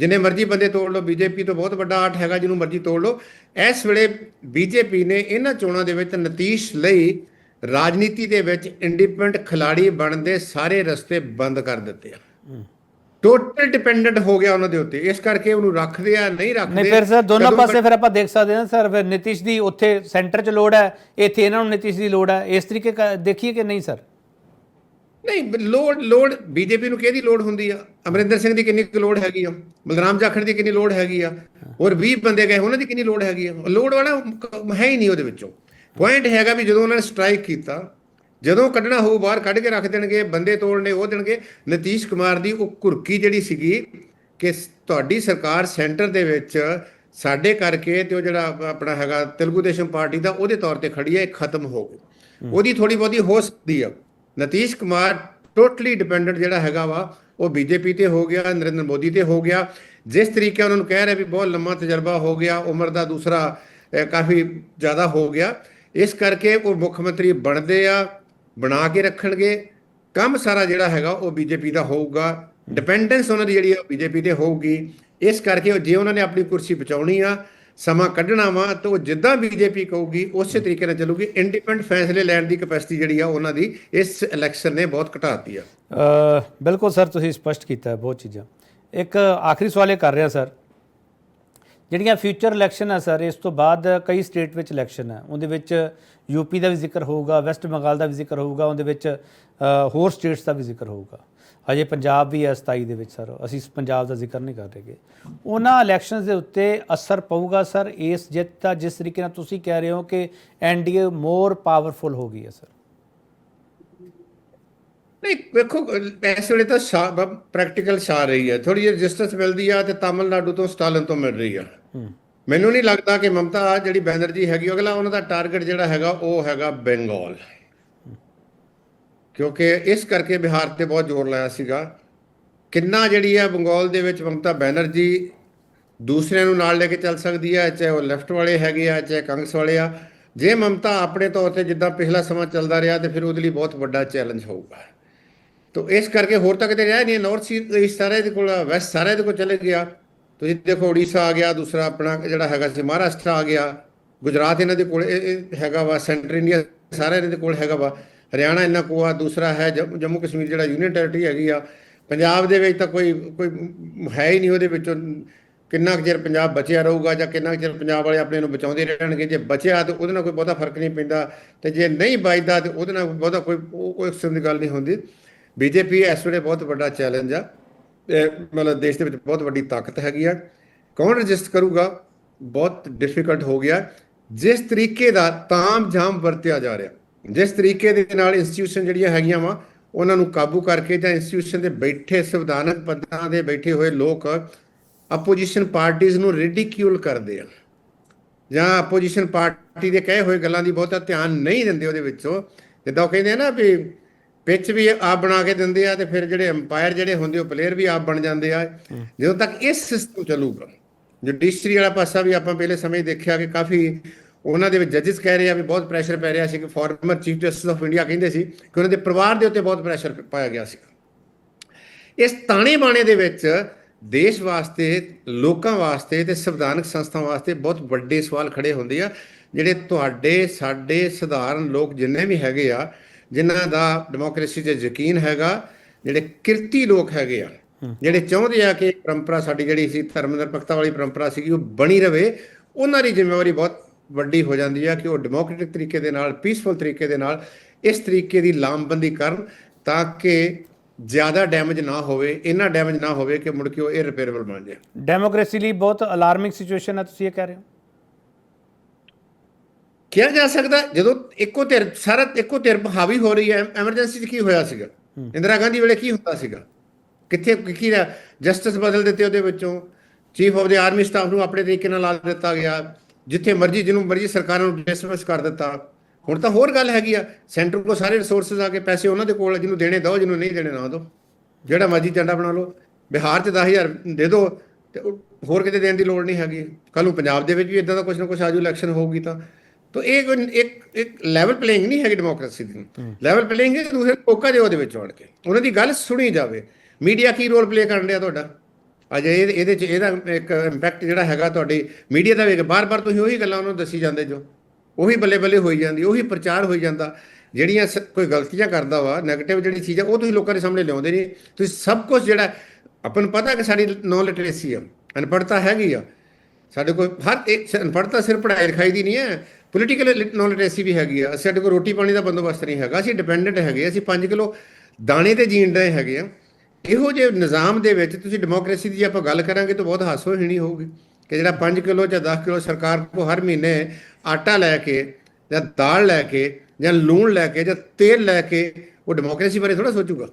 [SPEAKER 2] ਜਿੰਨੇ ਮਰਜ਼ੀ ਬੰਦੇ ਤੋੜ ਲਓ ਬੀਜੇਪੀ ਤੋਂ ਬਹੁਤ ਵੱਡਾ ਆਠ ਹੈਗਾ ਜਿਹਨੂੰ ਮਰਜ਼ੀ ਤੋੜ ਲਓ। ਇਸ ਵੇਲੇ ਬੀਜੇਪੀ ਨੇ ਇਹਨਾਂ ਚੋਣਾਂ ਦੇ ਵਿੱਚ ਨਤੀਸ਼ ਲਈ ਰਾਜਨੀਤੀ ਦੇ ਵਿੱਚ ਇੰਡੀਪੈਂਡੈਂਟ ਖਿਲਾੜੀ ਬਣਨ ਦੇ ਸਾਰੇ ਰਸਤੇ ਬੰਦ ਕਰ ਦਿੱਤੇ ਆ। ਟੋਟਲ ਡਿਪੈਂਡੈਂਟ ਹੋ ਗਿਆ ਉਹਨਾਂ ਦੇ ਉੱਤੇ। ਇਸ ਕਰਕੇ ਉਹਨੂੰ ਰੱਖਦੇ ਆ ਨਹੀਂ ਰੱਖਦੇ
[SPEAKER 1] ਨਹੀਂ ਫਿਰ ਸਰ ਦੋਨੋਂ ਪਾਸੇ ਫਿਰ ਆਪਾਂ ਦੇਖ ਸਕਦੇ ਹਾਂ ਸਰ ਫਿਰ ਨਿਤਿਸ਼ ਦੀ ਉੱਥੇ ਸੈਂਟਰ 'ਚ ਲੋੜ ਹੈ ਇੱਥੇ ਇਹਨਾਂ ਨੂੰ ਨਿਤਿਸ਼ ਦੀ ਲੋੜ ਹੈ। ਇਸ ਤਰੀਕੇ ਦੇਖੀਏ ਕਿ ਨਹੀਂ ਸਰ?
[SPEAKER 2] ਨਹੀਂ ਲੋੜ ਲੋੜ ਬੀਜੇਪੀ ਨੂੰ ਕਿਹਦੀ ਲੋੜ ਹੁੰਦੀ ਆ? ਅਮਰਿੰਦਰ ਸਿੰਘ ਦੀ ਕਿੰਨੀ ਲੋੜ ਹੈਗੀ ਆ? ਬਲਰਾਮ ਜਾਖੜ ਦੀ ਕਿੰਨੀ ਲੋੜ ਹੈਗੀ ਆ? ਹੋਰ 20 ਬੰਦੇ ਗਏ ਉਹਨਾਂ ਦੀ ਕਿੰਨੀ ਲੋੜ ਹੈਗੀ ਆ? ਲੋੜ ਵਾਲਾ ਹੈ ਹੀ ਨਹੀਂ ਉਹਦੇ ਵਿੱਚੋਂ। ਪੁਆਇੰਟ ਹੈਗਾ ਵੀ ਜਦੋਂ ਉਹਨਾਂ ਨੇ ਸਟ੍ਰਾਈਕ ਕੀਤਾ ਜਦੋਂ ਕੱਢਣਾ ਹੋਊ ਬਾਹਰ ਕੱਢ ਕੇ ਰੱਖ ਦੇਣਗੇ ਬੰਦੇ ਤੋੜਨੇ ਉਹ ਦੇਣਗੇ ਨਤੀਸ਼ ਕੁਮਾਰ ਦੀ ਉਹ ਕੁਰਕੀ ਜਿਹੜੀ ਸੀਗੀ ਕਿ ਤੁਹਾਡੀ ਸਰਕਾਰ ਸੈਂਟਰ ਦੇ ਵਿੱਚ ਸਾਡੇ ਕਰਕੇ ਤੇ ਉਹ ਜਿਹੜਾ ਆਪਣਾ ਹੈਗਾ ਤੇਲਗੂ ਦੇਸ਼ਮ ਪਾਰਟੀ ਦਾ ਉਹਦੇ ਤੌਰ ਤੇ ਖੜੀ ਹੈ ਇਹ ਖਤਮ ਹੋ ਗਈ। ਉਹਦੀ ਥੋੜੀ ਬਹੁਤੀ ਹੋ ਸਕਦੀ ਆ। ਨਤੀਸ਼ ਕੁਮਾਰ ਟੋਟਲੀ ਡਿਪੈਂਡੈਂਟ ਜਿਹੜਾ ਹੈਗਾ ਵਾ, ਉਹ ਬੀਜੇਪੀ ਤੇ ਹੋ ਗਿਆ, ਨਰਿੰਦਰ ਮੋਦੀ ਤੇ ਹੋ ਗਿਆ। ਜਿਸ ਤਰੀਕੇ ਉਹਨਾਂ ਨੂੰ ਕਹਿ ਰਿਹਾ ਵੀ ਬਹੁਤ ਲੰਮਾ ਤਜਰਬਾ ਹੋ ਗਿਆ, ਉਮਰ ਦਾ ਦੂਸਰਾ ਕਾਫੀ ਜ਼ਿਆਦਾ ਹੋ ਗਿਆ। ਇਸ ਕਰਕੇ ਉਹ ਮੁੱਖ ਮੰਤਰੀ ਬਣਦੇ ਆ, ਬਣਾ ਕੇ ਰੱਖਣਗੇ। ਕੰਮ ਸਾਰਾ ਜਿਹੜਾ ਹੈਗਾ, ਉਹ ਬੀਜੇਪੀ ਦਾ ਹੋਊਗਾ। ਡਿਪੈਂਡੈਂਸ ਉਹਨਾਂ ਦੀ ਜਿਹੜੀ ਹੈ ਬੀਜੇਪੀ ਤੇ ਹੋਊਗੀ। ਇਸ ਕਰਕੇ ਉਹ ਜੇ ਉਹਨਾਂ ਨੇ ਆਪਣੀ ਕੁਰਸੀ ਬਚਾਉਣੀ ਆ ਸਮਾਂ ਕੱਢਣਾ ਵਾ ਤਾਂ ਉਹ ਜਿੱਦਾਂ ਬੀਜੇਪੀ ਕਹੂਗੀ, ਉਸੇ ਤਰੀਕੇ ਨਾਲ ਚੱਲੂਗੀ। ਇੰਡੀਪੈਂਡੈਂਟ ਫੈਸਲੇ ਲੈਣ ਦੀ ਕਪੈਸਿਟੀ ਜਿਹੜੀ ਆ, ਉਹਨਾਂ ਦੀ ਇਸ ਇਲੈਕਸ਼ਨ ਨੇ ਬਹੁਤ ਘਟਾਤੀ ਆ।
[SPEAKER 1] ਬਿਲਕੁਲ ਸਰ, ਤੁਸੀਂ ਸਪਸ਼ਟ ਕੀਤਾ ਬਹੁਤ ਚੀਜ਼ਾਂ। ਇੱਕ ਆਖਰੀ ਸਵਾਲ ਇਹ ਕਰ ਰਿਹਾ ਸਰ। ਜਿਹੜੀਆਂ ਫਿਊਚਰ ਇਲੈਕਸ਼ਨ ਹੈ ਸਰ, ਇਸ ਤੋਂ ਬਾਅਦ ਕਈ ਸਟੇਟ ਵਿੱਚ ਇਲੈਕਸ਼ਨ ਹੈ ਉਹਦੇ ਵਿੱਚ ਯੂਪੀ ਦਾ ਵੀ ਜ਼ਿਕਰ ਹੋਊਗਾ ਵੈਸਟ ਬੰਗਾਲ ਦਾ ਵੀ ਜ਼ਿਕਰ ਹੋਊਗਾ, ਉਹਦੇ ਵਿੱਚ ਹੋਰ ਸਟੇਟਸ ਦਾ ਵੀ ਜ਼ਿਕਰ ਹੋਊਗਾ। ਹਜੇ ਪੰਜਾਬ ਵੀ ਹੈ 27 ਦੇ ਵਿੱਚ ਸਰ। ਅਸੀਂ ਪੰਜਾਬ ਦਾ ਜ਼ਿਕਰ ਨਹੀਂ ਕਰ ਰਹੇਗੇ ਉਹਨਾਂ ਇਲੈਕਸ਼ਨਸ ਦੇ ਉੱਤੇ ਅਸਰ ਪਊਗਾ ਸਰ। ਇਸ ਜਿੱਤ ਦਾ ਜਿਸ ਤਰੀਕੇ ਨਾਲ ਤੁਸੀਂ ਕਹਿ ਰਹੇ ਹੋ ਕਿ ਐਨਡੀਏ ਮੋਰ ਪਾਵਰਫੁਲ ਹੋ ਗਈ ਹੈ ਸਰ।
[SPEAKER 2] ਨਹੀਂ ਵੇਖੋ ਇਸ ਵੇਲੇ ਤਾਂ ਪ੍ਰੈਕਟੀਕਲ ਛਾ ਰਹੀ ਹੈ। ਥੋੜੀ ਜਿਹੀ ਰੈਜ਼ਿਸਟੈਂਸ ਮਿਲਦੀ ਆ ਤੇ ਤਾਮਿਲਨਾਡੂ ਤੋਂ ਸਟਾਲਨ ਤੋਂ ਮਿਲ ਰਹੀ ਆ। ਮੈਨੂੰ ਨਹੀਂ ਲੱਗਦਾ ਕਿ ਮਮਤਾ ਜਿਹੜੀ ਬੈਨਰਜੀ ਹੈਗੀ ਅਗਲਾ ਉਹਨਾਂ ਦਾ ਟਾਰਗੇਟ ਜਿਹੜਾ ਹੈਗਾ ਉਹ ਹੈਗਾ ਬੰਗਾਲ। ਕਿਉਂਕਿ ਇਸ ਕਰਕੇ ਬਿਹਾਰ ਤੇ ਬਹੁਤ ਜ਼ੋਰ ਲਾਇਆ ਸੀਗਾ। ਕਿੰਨਾ ਜਿਹੜੀ ਹੈ ਬੰਗਾਲ ਦੇ ਵਿੱਚ ਮਮਤਾ ਬੈਨਰਜੀ ਦੂਸਰਿਆਂ ਨੂੰ ਨਾਲ ਲੈ ਕੇ ਚੱਲ ਸਕਦੀ ਹੈ, ਚਾਹੇ ਉਹ ਲੈਫਟ ਵਾਲੇ ਹੈਗੇ ਆ, ਚਾਹੇ ਕਾਂਗਰਸ ਵਾਲੇ ਆ। ਜੇ ਮਮਤਾ ਆਪਣੇ ਤੌਰ ਤੇ ਜਿੱਦਾਂ ਪਿਛਲਾ ਸਮਾਂ ਚੱਲਦਾ ਰਿਹਾ ਤੇ ਫਿਰ ਉਹਦੇ ਲਈ ਬਹੁਤ ਵੱਡਾ ਚੈਲੰਜ ਹੋਊਗਾ। ਤੋ ਇਸ ਕਰਕੇ ਹੋਰ ਤਾਂ ਕਿਤੇ ਰਿਹਾ ਨਹੀਂ ਨਾਰਥ ਈਸਟ ਸਾਰੇ ਦੇ ਕੋਲ ਵੈਸਟ ਸਾਰੇ ਦੇ ਕੋਲ ਚਲੇ ਗਿਆ। ਤੁਸੀਂ ਦੇਖੋ ਉੜੀਸਾ ਆ ਗਿਆ, ਦੂਸਰਾ ਆਪਣਾ ਜਿਹੜਾ ਹੈਗਾ ਸੀ ਮਹਾਰਾਸ਼ਟਰ ਆ ਗਿਆ। ਗੁਜਰਾਤ ਇਹਨਾਂ ਦੇ ਕੋਲ ਇਹ- ਹੈਗਾ ਵਾ ਸੈਂਟਰ ਇੰਡੀਆ ਸਾਰੇ ਇਹਨਾਂ ਦੇ ਕੋਲ ਹੈਗਾ ਵਾ। ਹਰਿਆਣਾ ਇੰਨਾ ਕੋਲ ਆ, ਦੂਸਰਾ ਹੈ ਜੰਮ- ਜੰਮੂ ਕਸ਼ਮੀਰ ਜਿਹੜਾ ਯੂਨੀਅਨ ਟੈਰੀਟਰੀ ਹੈਗੀ ਆ, ਪੰਜਾਬ ਦੇ ਵਿੱਚ ਤਾਂ ਕੋਈ ਕੋਈ ਹੈ ਹੀ ਨਹੀਂ ਉਹਦੇ ਵਿੱਚੋਂ। ਕਿੰਨਾ ਕੁ ਚਿਰ ਪੰਜਾਬ ਬਚਿਆ ਰਹੂਗਾ ਜਾਂ ਕਿੰਨਾ ਕੁ ਚਿਰ ਪੰਜਾਬ ਵਾਲੇ ਆਪਣੇ ਨੂੰ ਬਚਾਉਂਦੇ ਰਹਿਣਗੇ, ਜੇ ਬਚਿਆ ਤਾਂ ਉਹਦੇ ਨਾਲ ਕੋਈ ਬਹੁਤਾ ਫ਼ਰਕ ਨਹੀਂ ਪੈਂਦਾ ਤੇ ਜੇ ਨਹੀਂ ਬਚਦਾ ਤੇ ਉਹਦੇ ਨਾਲ ਬਹੁਤਾ ਕੋਈ, ਉਹ- ਕੋਈ ਕਿਸਮ ਦੀ ਗੱਲ ਨਹੀਂ ਹੁੰਦੀ। ਬੀਜੇਪੀ ਇਸ ਵੇਲੇ ਬਹੁਤ ਵੱਡਾ ਚੈਲੰਜ ਆ। ਮਤਲਬ ਦੇਸ਼ ਦੇ ਵਿੱਚ ਬਹੁਤ ਵੱਡੀ ਤਾਕਤ ਹੈਗੀ ਆ। ਕੌਣ ਰਜਿਸਟ ਕਰੂਗਾ? ਬਹੁਤ ਡਿਫਿਕਲਟ ਹੋ ਗਿਆ। ਜਿਸ ਤਰੀਕੇ ਦਾ ਤਾਮ ਜਾਮ ਵਰਤਿਆ ਜਾ ਰਿਹਾ। ਜਿਸ ਤਰੀਕੇ ਦੇ ਨਾਲ ਇੰਸਟੀਟਿਊਸ਼ਨ ਜਿਹੜੀਆਂ ਹੈਗੀਆਂ ਵਾ, ਉਹਨਾਂ ਨੂੰ ਕਾਬੂ ਕਰਕੇ ਜਾਂ ਇੰਸਟੀਟਿਊਸ਼ਨ ਦੇ ਬੈਠੇ ਸੰਵਿਧਾਨਕ ਪਦਾਂ ਦੇ ਬੈਠੇ ਹੋਏ ਲੋਕ ਆਪੋਜੀਸ਼ਨ ਪਾਰਟੀਆਂ ਨੂੰ ਰਿਡਿਕਿਊਲ ਕਰਦੇ ਆ। ਜਾਂ ਆਪੋਜੀਸ਼ਨ ਪਾਰਟੀ ਦੇ ਕਹੇ ਹੋਏ ਗੱਲਾਂ ਦੀ ਬਹੁਤਾ ਧਿਆਨ ਨਹੀਂ ਦਿੰਦੇ ਉਹਦੇ ਵਿੱਚੋਂ। ਜਿੱਦਾਂ ਉਹ ਕਹਿੰਦੇ ਆ ਨਾ ਵੀ ਪਿੱਚ ਵੀ ਆਪ ਬਣਾ ਕੇ ਦਿੰਦੇ ਆ ਤੇ ਫਿਰ ਜਿਹੜੇ ਅੰਪਾਇਰ ਜਿਹੜੇ ਹੁੰਦੇ ਉਹ ਪਲੇਅਰ ਵੀ ਆਪ ਬਣ ਜਾਂਦੇ ਆ। ਜਦੋਂ ਤੱਕ ਇਸ ਸਿਸਟਮ ਚੱਲੂਗਾ ਜੁਡੀਸ਼ਰੀ ਵਾਲਾ ਪਾਸਾ ਵੀ ਆਪਾਂ ਪਹਿਲੇ ਸਮੇਂ ਦੇਖਿਆ ਕਿ ਕਾਫੀ ਉਹਨਾਂ ਦੇ ਵਿੱਚ ਜੱਜਸ ਕਹਿ ਰਹੇ ਆ ਵੀ ਬਹੁਤ ਪ੍ਰੈਸ਼ਰ ਪੈ ਰਿਹਾ ਸੀ ਕਿ former chief justice of India ਕਹਿੰਦੇ ਸੀ ਕਿ ਉਹਨਾਂ ਦੇ ਪਰਿਵਾਰ ਦੇ ਉੱਤੇ ਬਹੁਤ ਪ੍ਰੈਸ਼ਰ ਪਾਇਆ ਗਿਆ ਸੀ ਇਸ ਤਾਣੇ ਬਾਣੇ ਦੇ ਵਿੱਚ ਦੇਸ਼ ਵਾਸਤੇ ਲੋਕਾਂ ਵਾਸਤੇ ਤੇ ਸੰਵਿਧਾਨਕ ਸੰਸਥਾਵਾਂ ਵਾਸਤੇ ਬਹੁਤ ਵੱਡੇ ਸਵਾਲ ਖੜੇ ਹੁੰਦੇ ਆ ਜਿਹੜੇ ਤੁਹਾਡੇ ਸਾਡੇ ਸਧਾਰਨ ਲੋਕ ਜਿੰਨੇ ਵੀ ਹੈਗੇ ਆ ਜਿਨ੍ਹਾਂ ਦਾ ਡੈਮੋਕ੍ਰੇਸੀ 'ਚ ਯਕੀਨ ਹੈਗਾ ਜਿਹੜੇ ਕਿਰਤੀ ਲੋਕ ਹੈਗੇ ਆ ਜਿਹੜੇ ਚਾਹੁੰਦੇ ਆ ਕਿ ਪਰੰਪਰਾ ਸਾਡੀ ਜਿਹੜੀ ਸੀ ਧਰਮ ਨਿਰਪੱਖਤਾ ਵਾਲੀ ਪਰੰਪਰਾ ਸੀਗੀ ਉਹ ਬਣੀ ਰਵੇ ਉਹਨਾਂ ਦੀ ਜ਼ਿੰਮੇਵਾਰੀ ਬਹੁਤ ਵੱਡੀ ਹੋ ਜਾਂਦੀ ਆ ਕਿ ਉਹ ਡੈਮੋਕ੍ਰੈਟਿਕ ਤਰੀਕੇ ਦੇ ਨਾਲ ਪੀਸਫੁਲ ਤਰੀਕੇ ਦੇ ਨਾਲ ਇਸ ਤਰੀਕੇ ਦੀ ਲਾਮਬੰਦੀ ਕਰਨ ਤਾਂ ਕਿ ਜ਼ਿਆਦਾ ਡੈਮੇਜ ਨਾ ਹੋਵੇ ਇੰਨਾ ਡੈਮੇਜ ਨਾ ਹੋਵੇ ਕਿ ਮੁੜ ਕੇ ਉਹ ਇਰਰਿਪੇਅਰੇਬਲ ਬਣ ਜਾਏ।
[SPEAKER 1] ਡੈਮੋਕ੍ਰੇਸੀ ਲਈ ਬਹੁਤ ਅਲਾਰਮਿੰਗ ਸਿਚੁਏਸ਼ਨ ਹੈ ਤੁਸੀਂ ਇਹ ਕਹਿ ਰਹੇ ਹੋ?
[SPEAKER 2] ਕਿਹਾ ਜਾ ਸਕਦਾ ਜਦੋਂ ਇੱਕੋ ਧਿਰ ਸਾਰਾ ਇੱਕੋ ਧਿਰ ਹਾਵੀ ਹੋ ਰਹੀ ਹੈ ਐਮਰਜੈਂਸੀ 'ਚ ਕੀ ਹੋਇਆ ਸੀਗਾ? ਇੰਦਰਾ ਗਾਂਧੀ ਵੇਲੇ ਕੀ ਹੁੰਦਾ ਸੀਗਾ? ਕਿੱਥੇ ਕੀ ਜਸਟਿਸ ਬਦਲ ਦਿੱਤੇ ਉਹਦੇ ਵਿੱਚੋਂ। Chief of the army staff ਨੂੰ ਆਪਣੇ ਤਰੀਕੇ ਨਾਲ ਲਾ ਦਿੱਤਾ ਗਿਆ। ਜਿੱਥੇ ਮਰਜ਼ੀ ਜਿਹਨੂੰ ਮਰਜ਼ੀ ਸਰਕਾਰਾਂ ਨੂੰ ਡਿਸਮਿਸ ਕਰ ਦਿੱਤਾ। ਹੁਣ ਤਾਂ ਹੋਰ ਗੱਲ ਹੈਗੀ ਆ ਸੈਂਟਰ ਕੋ ਸਾਰੇ ਰਿਸੋਰਸਸ ਆ ਕੇ ਪੈਸੇ ਉਹਨਾਂ ਦੇ ਕੋਲ ਜਿਹਨੂੰ ਦੇਣੇ ਦਿਓ ਜਿਹਨੂੰ ਨਹੀਂ ਦੇਣੇ ਨਾ ਦਿਓ ਜਿਹੜਾ ਮਰਜ਼ੀ ਝੰਡਾ ਬਣਾ ਲਓ। ਬਿਹਾਰ 'ਚ 10000 ਦੇ ਦਿਓ ਤੇ ਹੋਰ ਕਿਤੇ ਦੇਣ ਦੀ ਲੋੜ ਨਹੀਂ ਹੈਗੀ। ਕੱਲ ਨੂੰ ਪੰਜਾਬ ਦੇ ਵਿੱਚ ਵੀ ਇਦਾਂ ਦਾ ਕੁਝ ਨਾ ਕੁਝ ਆਜੂ ਇਲੈਕਸ਼ਨ ਹੋਊਗੀ ਤਾਂ। ਤੋ ਇਹ ਇੱਕ ਇੱਕ ਲੈਵਲ ਪਲੇਇੰਗ ਨਹੀਂ ਹੈਗੀ ਡੈਮੋਕ੍ਰੇਸੀ ਦੀ। ਲੈਵਲ ਪਲੇਇੰਗ ਹੈ ਦੂਸਰੇ ਲੋਕਾਂ ਦੇ ਉਹਦੇ ਵਿੱਚ ਆਣ ਕੇ। ਉਹਨਾਂ ਦੀ ਗੱਲ ਸੁਣੀ ਜਾਵੇ। ਮੀਡੀਆ ਕੀ ਰੋਲ ਪਲੇ ਕਰਨ ਰਿਹਾ ਤੁਹਾਡਾ? ਅਜ ਇਹਦੇ ਚ ਇਹਦਾ ਇੱਕ ਇੰਪੈਕਟ ਜਿਹੜਾ ਹੈਗਾ ਤੁਹਾਡੀ ਮੀਡੀਆ ਦਾ ਵੀ ਬਾਰ-ਬਾਰ ਤੁਸੀਂ ਉਹੀ ਗੱਲਾਂ ਉਹਨਾਂ ਨੂੰ ਦੱਸੀ ਜਾਂਦੇ ਜੋ। ਉਹੀ ਬੱਲੇ-ਬੱਲੇ ਹੋਈ ਜਾਂਦੀ, ਉਹੀ ਪ੍ਰਚਾਰ ਹੋਈ ਜਾਂਦਾ। ਜਿਹੜੀਆਂ ਸ- ਕੋਈ ਗਲਤੀਆਂ ਕਰਦਾ ਵਾ 네ਗੇਟਿਵ ਜਿਹੜੀ ਚੀਜ਼ ਆ, ਉਹ ਤੁਸੀਂ ਲੋਕਾਂ ਦੇ ਸਾਹਮਣੇ ਲਿਆਉਂਦੇ ਨਹੀਂ। ਤੁਸੀਂ ਸਭ ਕੁਝ ਜਿਹੜਾ, ਆਪਾਂ ਨੂੰ ਪਤਾ ਕਿ ਸਾਡੀ ਨੋ ਲਿਟਰੇਸੀ ਆ, ਅਨਪੜ੍ਹਤਾ ਹੈਗੀ ਆ। ਸਾਡੇ ਕੋਲ ਹਰ ਇੱਕ ਅਨਪੜ੍ਹਤਾ ਸਿਰਫ ਪੜ੍ਹਾਈ ਲਿਖਾਈ ਦੀ ਨਹੀਂ ਹੈ ਪੋਲੀਟੀਕਲ ਨੋ ਲਿਟਰੇਸੀ ਵੀ ਹੈਗੀ ਆ। ਸਾਡੇ ਕੋਲ ਰੋਟੀ ਪਾਣੀ ਦਾ ਬੰਦੋਬਸਤ ਨਹੀਂ ਹੈਗਾ, ਅਸੀਂ ਡਿਪੈਂਡੈਂਟ ਹੈਗੇ ਅਸੀਂ 5 ਕਿਲੋ ਦਾਣੇ ਤੇ ਜੀਣ ਰਹੇ ਹੈਗੇ ਆ। ਇਹੋ ਜਿਹੇ ਨਿਜ਼ਾਮ ਦੇ ਵਿੱਚ ਤੁਸੀਂ ਡੈਮੋਕ੍ਰੇਸੀ ਦੀ ਜੇ ਆਪਾਂ ਗੱਲ ਕਰਾਂਗੇ ਤਾਂ ਬਹੁਤ ਹਾਸੋ ਹੀਣੀ ਹੋਊਗੀ ਕਿ ਜਿਹੜਾ 5 ਕਿਲੋ ਜਾਂ 10 ਕਿਲੋ ਸਰਕਾਰ ਕੋ ਹਰ ਮਹੀਨੇ ਆਟਾ ਲੈ ਕੇ ਜਾਂ ਦਾਲ ਲੈ ਕੇ ਜਾਂ ਲੂਣ ਲੈ ਕੇ ਜਾਂ ਤੇਲ ਲੈ ਕੇ ਉਹ ਡੈਮੋਕ੍ਰੇਸੀ ਬਾਰੇ ਥੋੜਾ ਸੋਚੂਗਾ।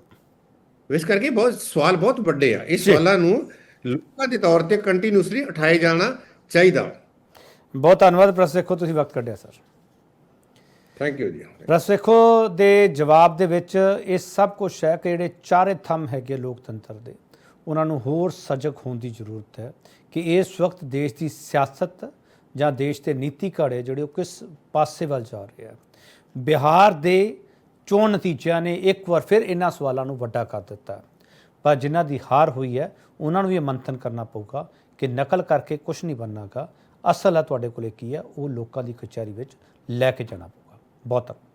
[SPEAKER 2] ਇਸ ਕਰਕੇ ਬਹੁਤ ਸਵਾਲ ਬਹੁਤ ਵੱਡੇ ਆ। ਇਸ ਸਵਾਲਾਂ ਨੂੰ ਲੋਕਾਂ ਦੇ ਤੌਰ ਤੇ ਕੰਟੀਨਿਊਸਲੀ ਉਠਾਏ ਜਾਣਾ ਚਾਹੀਦਾ।
[SPEAKER 1] ਬਹੁਤ ਧੰਨਵਾਦ ਪ੍ਰੈਸ ਦੇਖੋ ਤੁਸੀਂ ਵਕਤ ਕੱਢਿਆ sir.
[SPEAKER 2] Thank you ji
[SPEAKER 1] press ਦੇ ਜਵਾਬ ਦੇ ਵਿੱਚ ਇਹ ਸਭ ਕੁਝ ਹੈ ਕਿ ਜਿਹੜੇ ਚਾਰੇ ਥੰਮ ਹੈਗੇ ਲੋਕਤੰਤਰ ਦੇ, ਉਹਨਾਂ ਨੂੰ ਹੋਰ ਸਜਗ ਹੋਣ ਦੀ ਜ਼ਰੂਰਤ ਹੈ ਕਿ ਇਸ ਵਕਤ ਦੇਸ਼ ਦੀ ਸਿਆਸਤ ਜਾਂ ਦੇਸ਼ ਦੇ ਨੀਤੀ ਘੜੇ ਜਿਹੜੇ ਉਹ ਕਿਸ ਪਾਸੇ ਵੱਲ ਜਾ ਰਹੇ ਹੈ ਬਿਹਾਰ ਦੇ ਚੋਣ ਨਤੀਜਿਆਂ ਨੇ ਇੱਕ ਵਾਰ ਫਿਰ ਇਹਨਾਂ ਸਵਾਲਾਂ ਨੂੰ ਵੱਡਾ ਕਰ ਦਿੱਤਾ। ਪਰ ਜਿਨ੍ਹਾਂ ਦੀ ਹਾਰ ਹੋਈ ਹੈ, ਉਹਨਾਂ ਨੂੰ ਵੀ ਮੰਥਨ ਕਰਨਾ ਪਊਗਾ ਕਿ ਨਕਲ ਕਰਕੇ ਕੁਝ ਨਹੀਂ ਬਣਨਾਗਾ। ਅਸਲ ਹੈ ਤੁਹਾਡੇ ਕੋਲੇ ਕੀ ਹੈ, ਉਹ ਲੋਕਾਂ ਦੀ ਕਚਹਿਰੀ ਵਿੱਚ ਲੈ ਕੇ ਜਾਣਾ ਪਊਗਾ ਬਹੁਤ ਧੰਨਵਾਦ